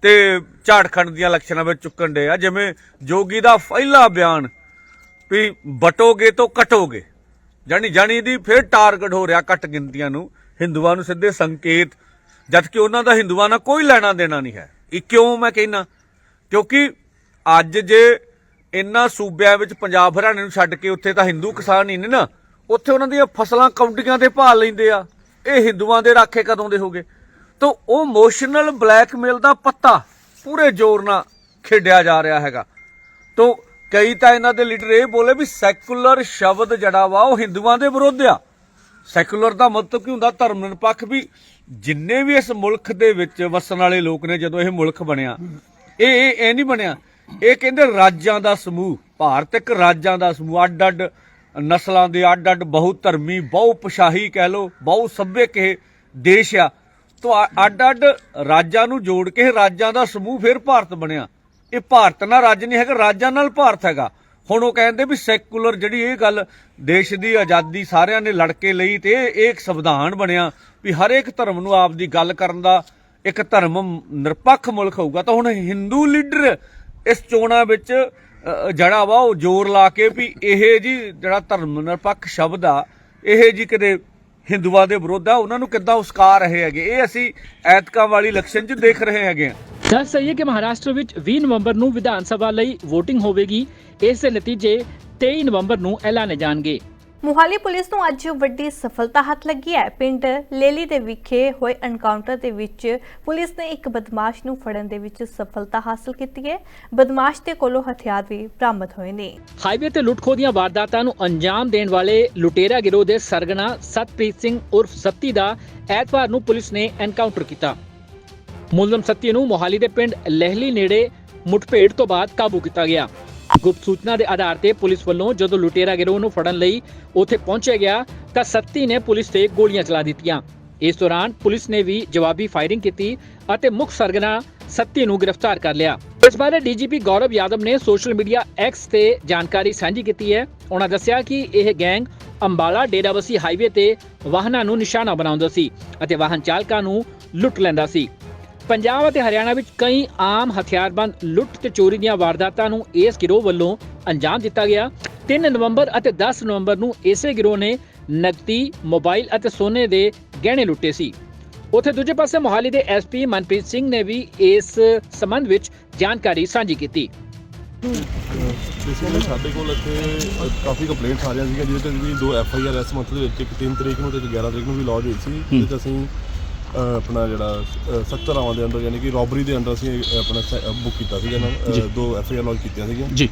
ਤੇ ਝਾੜਖੰਡ ਦੀਆਂ ਇਲੈਕਸ਼ਨਾਂ ਵਿੱਚ ਚੁੱਕਣ ਦੇ ਆ, ਜਿਵੇਂ ਜੋਗੀ ਦਾ ਪਹਿਲਾ ਬਿਆਨ ਵੀ ਬਟੋਗੇ ਤੋਂ ਕਟੋਗੇ। ਜਾਨੀ ਜਾਨੀ ਦੀ ਫਿਰ ਟਾਰਗੇਟ ਹੋ ਰਿਹਾ ਘੱਟ ਗਿਣਤੀਆਂ ਨੂੰ। ਹਿੰਦੂਆਂ ਨੂੰ ਸਿੱਧੇ ਸੰਕੇਤ। ਜਦ ਕਿ ਉਹਨਾਂ ਦਾ ਹਿੰਦੂਆਂ ਨਾਲ ਕੋਈ ਲੈਣਾ ਦੇਣਾ ਨਹੀਂ ਹੈ। ਇਹ ਕਿਉਂ ਮੈਂ ਕਹਿਣਾ ਕਿਉਂਕਿ ਅੱਜ ਜੇ ਇਨ੍ਹਾਂ ਸੂਬਿਆਂ ਵਿੱਚ ਪੰਜਾਬ ਹਰਿਆਣੇ ਨੂੰ ਛੱਡ ਕੇ ਉੱਥੇ ਤਾਂ ਹਿੰਦੂ ਕਿਸਾਨ ਹੀ ਨੇ ਨਾ, ਉੱਥੇ ਉਹਨਾਂ ਦੀਆਂ ਫਸਲਾਂ ਕੌਡੀਆਂ ਤੇ ਭਾਅ ਲੈਂਦੇ ਆ। ਇਹ ਹਿੰਦੂਆਂ ਦੇ ਰਾਖੇ ਕਦੋਂ ਦੇ ਹੋਗੇ ਤਾਂ ਉਹ ਇਮੋਸ਼ਨਲ ਬਲੈਕਮੇਲ ਦਾ ਪੱਤਾ ਪੂਰੇ ਜ਼ੋਰ ਨਾਲ ਖੇਡਿਆ ਜਾ ਰਿਹਾ ਹੈਗਾ। ਤੋ ਕਈ ਤਾਂ ਇਹਨਾਂ ਦੇ ਲੀਡਰ ਇਹ ਬੋਲੇ ਵੀ ਸੈਕੂਲਰ ਸ਼ਬਦ ਜਿਹੜਾ ਵਾ ਉਹ ਹਿੰਦੂਆਂ ਦੇ ਵਿਰੁੱਧ ਆ। ਸੈਕੂਲਰ ਦਾ ਮਤਲਬ ਕੀ ਹੁੰਦਾ? ਧਰਮ ਨਿਰਪੱਖ ਵੀ ਜਿੰਨੇ ਵੀ ਇਸ ਮੁਲਕ ਦੇ ਵਿੱਚ ਵਸਣ ਵਾਲੇ ਲੋਕ ਨੇ, ਜਦੋਂ ਇਹ ਮੁਲਕ ਬਣਿਆ, ਇਹ ਇਹ ਨਹੀਂ ਬਣਿਆ। ਇਹ ਕਹਿੰਦੇ ਰਾਜਾਂ ਦਾ ਸਮੂਹ, ਭਾਰਤ ਇੱਕ ਰਾਜਾਂ ਦਾ ਸਮੂਹ ਅੱਡ ਅੱਡ ਨਸਲਾਂ ਦੇ ਅੱਡ ਅੱਡ ਬਹੁ ਧਰਮੀ ਬਹੁ ਪਸ਼ਾਹੀ ਕਹਿ ਲੋ ਬਹੁ ਸੱਭਿਅਕ ਇਹ ਦੇਸ਼ ਆ। ਤੋ ਅੱਡ ਅੱਡ ਰਾਜਾਂ ਨੂੰ ਜੋੜ ਕੇ ਰਾਜਾਂ ਦਾ ਸਮੂਹ ਫਿਰ ਭਾਰਤ ਬਣਿਆ। ਇਹ ਭਾਰਤ ਨਾਲ ਰਾਜ ਨਹੀਂ ਹੈਗਾ ਰਾਜਾਂ ਨਾਲ ਭਾਰਤ ਹੈਗਾ। ਹੁਣ ਉਹ ਕਹਿੰਦੇ ਵੀ ਸੈਕੂਲਰ ਜਿਹੜੀ ਇਹ ਗੱਲ ਦੇਸ਼ ਦੀ ਆਜ਼ਾਦੀ ਸਾਰਿਆਂ ਨੇ ਲੜ ਕੇ ਲਈ ਤੇ ਇਹ ਇਹ ਇੱਕ ਸੰਵਿਧਾਨ ਬਣਿਆ ਵੀ ਹਰ ਇੱਕ ਧਰਮ ਨੂੰ ਆਪ ਦੀ ਗੱਲ ਕਰਨ ਦਾ ਇੱਕ ਧਰਮ ਨਿਰਪੱਖ ਮੁਲਕ ਹੋਊਗਾ। ਤਾਂ ਹੁਣ ਹਿੰਦੂ ਲੀਡਰ ਇਸ ਚੋਣਾਂ ਵਿੱਚ ਅ, ਜਿਹੜਾ ਵਾ ਉਹ ਜ਼ੋਰ ਲਾ ਕੇ ਵੀ ਇਹ ਜੀ ਜਿਹੜਾ ਧਰਮ ਨਿਰਪੱਖ ਸ਼ਬਦ ਆ ਇਹ ਜੀ ਕਿਤੇ ਹਿੰਦੂਆਂ ਦੇ ਵਿਰੁੱਧ ਆ ਉਹਨਾਂ ਨੂੰ ਕਿੱਦਾਂ ਉਸਕਾ ਰਹੇ ਹੈਗੇ? ਇਹ ਅਸੀਂ ਐਤਕਾਂ ਵਾਲੀ ਇਲੈਕਸ਼ਨ 'ਚ ਦੇਖ ਰਹੇ ਹੈਗੇ ਆ। ਦੱਸ ਦਈਏ ਕਿ ਮਹਾਰਾਸ਼ਟਰ ਵਿੱਚ 20 ਨਵੰਬਰ ਨੂੰ ਵਿਧਾਨ ਸਭਾ ਲਈ VOTING ਹੋਵੇਗੀ। ਇਸ ਦੇ ਨਤੀਜੇ 23 ਨਵੰਬਰ ਨੂੰ ਐਲਾਨੇ ਜਾਣਗੇ। ਮੁਹਾਲੀ ਪੁਲਿਸ ਨੂੰ ਅੱਜ ਵੱਡੀ ਸਫਲਤਾ ਹੱਥ ਲੱਗੀ ਹੈ। ਪਿੰਡ ਲੇਲੀ ਦੇ ਵਿਖੇ ਹੋਏ ਐਨਕਾਊਂਟਰ ਦੇ ਵਿੱਚ ਪੁਲਿਸ ਨੇ ਇੱਕ ਬਦਮਾਸ਼ ਨੂੰ ਫੜਨ ਦੇ ਵਿੱਚ ਸਫਲਤਾ ਹਾਸਲ ਕੀਤੀ ਹੈ। ਬਦਮਾਸ਼ ਦੇ ਕੋਲੋਂ ਹਥਿਆਰ ਵੀ ਬਰਾਮਦ ਹੋਏ ਨੇ। ਹਾਈਵੇ ਤੇ ਲੁੱਟਖੋ ਦੀਆਂ ਵਾਰਦਾਤਾਂ ਨੂੰ ਅੰਜਾਮ ਦੇਣ ਵਾਲੇ ਲੁਟੇਰਾ ਗਿਰੋਹ ਦੇ ਸਰਗਨਾ ਸਤਪ੍ਰੀਤ ਸਿੰਘ ਉਰਫ ਸੱਤੀ ਦਾ ਐਤਵਾਰ ਨੂੰ ਪੁਲਿਸ ਨੇ ਐਨਕਾਊਂਟਰ ਕੀਤਾ। ਮੁਲਜ਼ਮ ਸੱਤੀ ਨੂੰ ਮੋਹਾਲੀ ਦੇ ਪਿੰਡ ਲਹਿਲੀ ਨੇੜੇ ਮੁਠਭੇੜ ਤੋਂ ਬਾਅਦ ਕਾਬੂ ਕੀਤਾ ਗਿਆ। ਗੁਪਤ ਸੂਚਨਾ ਦੇ ਆਧਾਰ ਤੇ ਪੁਲਿਸ ਵੱਲੋਂ ਜਦੋਂ ਲੁਟੇਰਾ ਗਿਰੋਹ ਨੂੰ ਫੜਨ ਲਈ ਉੱਥੇ ਪਹੁੰਚਿਆ ਗਿਆ, ਤਾਂ ਸੱਤੀ ਨੇ ਪੁਲਿਸ ਤੇ ਗੋਲੀਆਂ ਚਲਾ ਦਿੱਤੀਆਂ। ਇਸ ਦੌਰਾਨ ਪੁਲਿਸ ਨੇ ਵੀ ਜਵਾਬੀ ਫਾਇਰਿੰਗ ਕੀਤੀ ਅਤੇ ਮੁੱਖ ਸਰਗਨਾ ਸੱਤੀ ਨੂੰ ਗ੍ਰਿਫਤਾਰ ਕਰ ਲਿਆ। ਇਸ ਬਾਰੇ ਡੀਜੀਪੀ ਗੌਰਵ ਯਾਦਵ ਨੇ ਸੋਸ਼ਲ ਮੀਡੀਆ ਐਕਸ ਤੇ ਜਾਣਕਾਰੀ ਸਾਂਝੀ ਕੀਤੀ ਹੈ। ਉਹਨਾਂ ਦੱਸਿਆ ਕਿ ਇਹ ਗੈਂਗ ਅੰਬਾਲਾ ਡੇਰਾਬੱਸੀ ਹਾਈਵੇ ਤੇ ਵਾਹਨਾਂ ਨੂੰ ਨਿਸ਼ਾਨਾ ਬਣਾਉਂਦਾ ਸੀ ਅਤੇ ਵਾਹਨ ਚਾਲਕਾਂ ਨੂੰ ਲੁੱਟ ਲੈਂਦਾ ਸੀ। ਪੰਜਾਬ ਅਤੇ ਹਰਿਆਣਾ ਵਿੱਚ ਕਈ ਆਮ ਹਥਿਆਰਬੰਦ ਲੁੱਟ ਤੇ ਚੋਰੀ ਦੀਆਂ ਵਾਰਦਾਤਾਂ ਨੂੰ ਇਸ ਗਿਰੋਹ ਵੱਲੋਂ ਅੰਜਾਮ ਦਿੱਤਾ ਗਿਆ। 3 ਨਵੰਬਰ ਅਤੇ 10 ਨਵੰਬਰ ਨੂੰ ਇਸੇ ਗਿਰੋਹ ਨੇ ਨਕਦੀ ਮੋਬਾਈਲ ਅਤੇ ਸੋਨੇ ਦੇ ਗਹਿਣੇ ਲੁੱਟੇ ਸੀ। ਉੱਥੇ ਦੂਜੇ ਪਾਸੇ ਮੋਹਾਲੀ ਦੇ ਐਸਪੀ ਮਨਪ੍ਰੀਤ ਸਿੰਘ ਨੇ ਵੀ ਇਸ ਸੰਬੰਧ ਵਿੱਚ ਜਾਣਕਾਰੀ ਸਾਂਝੀ ਕੀਤੀ। ਬੇਸਿਕਲੀ ਸਾਡੇ ਕੋਲ ਇੱਥੇ ਕਾਫੀ ਕੰਪਲੇਂਟਸ ਆ ਰਹੀਆਂ ਸੀਗੀਆਂ ਜਿਹਦੇ ਤੇ ਵੀ ਦੋ ਐਫ ਆਈ ਆਰ ਇਸ ਮੰਥ ਦੇ ਵਿੱਚ ਇੱਕ 3 ਤਰੀਕ ਨੂੰ ਤੇ ਇੱਕ 11 ਤਰੀਕ ਨੂੰ ਵੀ ਲੌਜ ਹੋਈ ਸੀ ਜਿਹਦੇ ਤੇ ਅਸੀਂ ਆਪਣਾ ਜਿਹੜਾ ਸਖਤ ਧਾਰਾਵਾਂ ਦੇ ਅੰਡਰ ਯਾਨੀ ਕਿ ਰੋਬਰੀ ਦੇ ਅੰਡਰ ਅਸੀਂ ਆਪਣਾ ਬੁੱਕ ਕੀਤਾ ਸੀਗਾ ਇਹਨਾਂ ਦੋ ਐਫ ਆਈ ਆਰ ਲੌਜ ਕੀਤੀਆਂ ਸੀਗੀਆਂ। ਜੀ।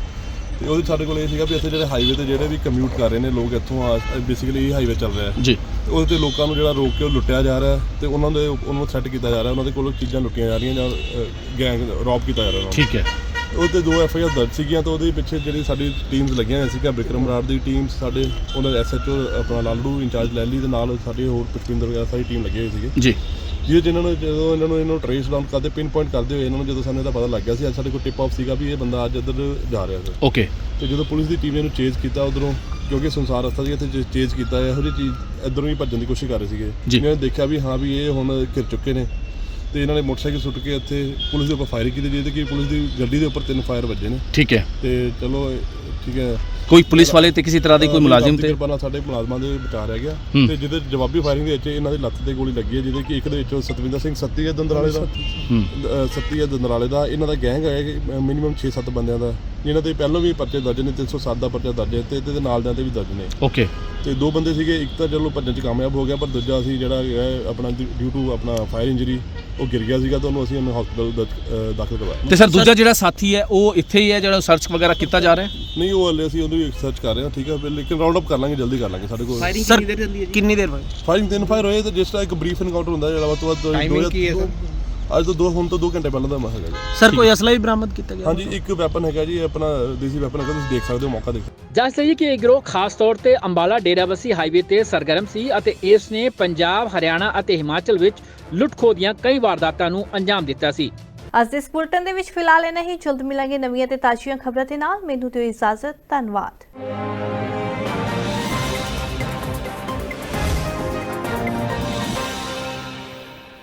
ਤੇ ਉਹਦੇ ਸਾਡੇ ਕੋਲ ਇਹ ਸੀਗਾ ਵੀ ਇੱਥੇ ਜਿਹੜੇ ਹਾਈਵੇ ਤੇ ਜਿਹੜੇ ਵੀ ਕਮਿਊਟ ਕਰ ਰਹੇ ਨੇ ਲੋਕ ਇੱਥੋਂ ਬੇਸਿਕਲੀ ਇਹ ਹਾਈਵੇ ਚੱਲ ਰਿਹਾ ਹੈ। ਜੀ। ਉਹਦੇ ਤੇ ਲੋਕਾਂ ਨੂੰ ਜਿਹੜਾ ਰੋਕ ਕੇ ਉਹ ਲੁੱਟਿਆ ਜਾ ਰਿਹਾ ਤੇ ਉਹਨਾਂ ਦੇ ਉਹਨਾਂ ਨੂੰ ਸੈੱਟ ਕੀਤਾ ਜਾ ਰਿਹਾ ਉਹਨਾਂ ਦੇ ਕੋਲੋਂ ਚੀਜ਼ਾਂ ਲੁੱਟੀਆਂ ਜਾ ਰਹੀਆਂ ਜਾਂ ਗੈਂਗ ਰੌਬ ਕੀਤਾ ਜਾ ਰਿਹਾ ਠੀਕ ਹੈ। ਉਹ ਤੇ ਦੋ ਐਫ ਆਈ ਆਰ ਦਰਜ ਸੀਗੀਆਂ ਤਾਂ ਉਹਦੇ ਪਿੱਛੇ ਜਿਹੜੀ ਸਾਡੀ ਟੀਮਸ ਲੱਗੀਆਂ ਹੋਈਆਂ ਸੀਗਾ ਬਿਕਰਮ ਰਾੜ ਦੀ ਟੀਮ ਸਾਡੇ ਉਹਨਾਂ ਦੇ ਐਸਐਚਓ ਆਪਣਾ ਲਾਲੜੂ ਇੰਚਾਰਜ ਲੈਲੀ ਦੇ ਨਾਲ ਸਾਡੇ ਹੋਰ ਪੁਸ਼ਪਿੰਦਰ ਵਗੈਰਾ ਸਾਰੀ ਟੀਮ ਲੱਗੇ ਹੋਏ ਸੀਗੇ। ਜੀ। ਜਿਹਦੇ ਜਿਨ੍ਹਾਂ ਨੂੰ ਜਦੋਂ ਇਹਨਾਂ ਨੂੰ ਇਹਨੂੰ ਟਰੇਸ ਡਾਊਨ ਕਰਦੇ ਪਿਨ ਪੁਆਇੰਟ ਕਰਦੇ ਹੋਏ ਇਹਨਾਂ ਨੂੰ ਜਦੋਂ ਸਾਨੂੰ ਇਹਦਾ ਪਤਾ ਲੱਗ ਗਿਆ ਸੀ ਅੱਜ ਸਾਡੇ ਕੋਲ ਟਿਪ ਆਫ ਸੀਗਾ ਵੀ ਇਹ ਬੰਦਾ ਅੱਜ ਇੱਧਰ ਜਾ ਰਿਹਾ ਸੀ। ਓਕੇ ਤੇ ਜਦੋਂ ਪੁਲਿਸ ਦੀ ਟੀਮ ਨੇ ਇਹਨੂੰ ਚੇਜ਼ ਕੀਤਾ ਉਧਰੋਂ ਕਿਉਂਕਿ ਸੰਸਾਰ ਰਸਤਾ ਸੀ ਇੱਥੇ ਚੇਜ਼ ਕੀਤਾ ਇਹੋ ਜਿਹੀ ਚੀਜ਼ ਇਧਰੋਂ ਹੀ ਭੱਜਣ ਦੀ ਕੋਸ਼ਿਸ਼ ਕਰ ਰਹੇ ਸੀਗੇ। ਜੀ। ਇਹਨਾਂ ਨੇ ਦੇਖਿਆ ਵੀ ਹਾਂ ਵੀ ਇਹ ਹੁਣ ਘਿਰ ਚੁੱਕੇ ਨੇ। ਤੇ ਇਹਨਾਂ ਨੇ ਮੋਟਰਸਾਈਕਲ ਸੁੱਟ ਕੇ ਇੱਥੇ ਪੁਲਿਸ ਦੇ ਉੱਪਰ ਫਾਇਰ ਕੀਤੀ ਜਿਹਦੇ ਕਿ ਪੁਲਿਸ ਦੀ ਗੱਡੀ ਦੇ ਉੱਪਰ ਤਿੰਨ ਫਾਇਰ ਵੱਜੇ ਨੇ। ਠੀਕ ਹੈ। ਤੇ ਚਲੋ ਠੀਕ ਹੈ। ਕੋਈ ਪੁਲਿਸ ਵਾਲੇ ਤੇ ਕਿਸੇ ਤਰ੍ਹਾਂ ਦੀ ਕੋਈ ਮੁਲਾਜ਼ਮ ਤੇ? ਕਿਰਪਾ ਨਾਲ ਸਾਡੇ ਮੁਲਾਜ਼ਮਾਂ ਦੇ ਬਚਾ ਰਹਿ ਗਿਆ। ਤੇ ਜਿਹਦੇ ਜਵਾਬੀ ਫਾਇਰਿੰਗ ਦੇ ਵਿੱਚ ਇਹਨਾਂ ਦੀ ਲੱਤ ਤੇ ਗੋਲੀ ਲੱਗੀ ਹੈ ਜਿਹਦੇ ਕਿ ਇੱਕ ਦੇ ਵਿੱਚੋਂ ਸਤਵਿੰਦਰ ਸਿੰਘ ਸੱਤੀ ਹੈ ਦੰਦਰਾਲੇ ਦਾ ਸੱਤੀ ਹੈ ਦੰਦਰਾਲੇ ਦਾ। ਇਹਨਾਂ ਦਾ ਗੈਂਗ ਹੈ ਮਿਨੀਮਮ 6-7 ਬੰਦਿਆਂ ਦਾ। ਜਿਨ੍ਹਾਂ ਦੇ ਪਹਿਲਾਂ ਵੀ ਪਰਚੇ ਦਰਜ ਨੇ 307 ਦਾ ਪਰਚਾ ਦਰਜ ਹੈ ਤੇ ਇਹਦੇ ਨਾਲ ਦਿਆਂ ਤੇ ਵੀ ਦਰਜ ਨੇ। ਓਕੇ। ਤੇ ਦੋ ਬੰਦੇ ਸੀਗੇ ਇੱਕ ਤਾਂ ਚਲੋ ਭੱਜਣ ਚ ਕਾਮਯਾਬ ਹੋ ਗਿਆ ਪਰ ਦੂਜਾ ਸੀ ਜਿਹੜਾ ਹੈ ਆਪਣਾ ਡਿਊ ਟੂ ਆਪਣਾ ਫਾਇਰ ਇੰਜਰੀ ਉਹ ਗਿਰ ਗਿਆ ਸੀਗਾ ਤਾਂ ਉਹਨੂੰ ਅਸੀਂ ਹਸਪੀਟਲ ਦਾਖਲ ਕਰਵਾਇਆ। ਤੇ ਸਰ ਦੂਜਾ ਜਿਹੜਾ ਸਾਥੀ ਹੈ ਉਹ ਇੱਥੇ ਹੀ ਹੈ ਜਿਹੜਾ ਸਰਚ ਵਗੈਰਾ ਕੀਤਾ ਜਾ ਰਿਹਾ ਹੈ? ਨਹੀਂ ਉਹ ਹਲੇ ਅਸੀਂ ਉਹਨੂੰ ਸਰਚ ਕਰ ਰਹੇ ਹਾਂ ਠੀਕ ਹੈ ਫਿਰ ਲੇਕਿਨ ਰਾਉਂਡ ਅਪ ਕਰ ਲਾਂਗੇ ਜਲਦੀ ਕਰ ਲਾਂਗੇ ਸਾਡੇ ਕੋਲ। ਸਰ ਕਿੰਨੀ ਦੇਰ ਬਾਅਦ ਫਾਇਰਿੰਗ ਤਿੰਨ ਫਾਇਰ ਹੋਏ ਤੇ ਜਿਸ ਤਰ੍ਹਾਂ ਇੱਕ ਬਰੀਫ ਐਨਕਾਊਂਟਰ ਹੁੰਦਾ ਜਿਹੜਾ ਵੱਧ ਤੋਂ ਵੱਧ ਟਾਈਮਿੰਗ ਕੀ ਹੈ ਅੱਜ ਤੋਂ ਦੋ ਹੁਣ ਤੋਂ 2 ਘੰਟੇ ਪਹਿਲਾਂ ਦਾ ਮੈਂ ਹੈਗਾ ਜੀ। ਸਰ ਕੋਈ ਅਸਲਾ ਵੀ ਬਰਾਮਦ ਕੀਤਾ ਗਿਆ? ਹਾਂਜੀ ਇੱਕ ਵੈਪਨ ਹੈਗਾ ਜੀ ਆਪਣਾ ਦੇਸੀ ਵੈਪਨ ਹੈਗਾ ਤੁਸੀਂ ਦੇਖ ਸਕਦੇ ਹੋ ਮੌਕਾ ਦੇਖ। ਦੱਸ ਦਈਏ ਕਿ ਇਹ ਗਿਰੋਹ ਖਾਸ ਤੌਰ ਤੇ ਅੰਬਾਲਾ ਡੇਰਾਬੱਸੀ ਹਾਈਵੇ ਤੇ ਸਰਗਰਮ ਸੀ ਅਤੇ ਇਸ ਨੇ ਪੰਜਾਬ ਹਰਿਆਣਾ ਅਤੇ ਹਿਮਾਚਲ ਵਿੱਚ ਲੁੱਟਖੋ ਦੀਆਂ ਕਈ ਵਾਰਦਾਤਾਂ ਨੂੰ ਅੰਜਾਮ ਦਿੱਤਾ ਸੀ। ਅੱਜ ਦੇ ਇਸ ਬੁਲਟਨ ਦੇ ਵਿੱਚ ਫਿਲਹਾਲ ਇਹ ਨਹੀਂ ਜਲਦ ਮਿਲਾਂਗੇ ਨਵੀਆਂ ਤੇ ਤਾਜ਼ੀਆਂ ਖਬਰਾਂ ਦੇ ਨਾਲ। ਮੈਨੂੰ ਦਿਓ ਇਜਾਜ਼ਤ ਧੰਨਵਾਦ।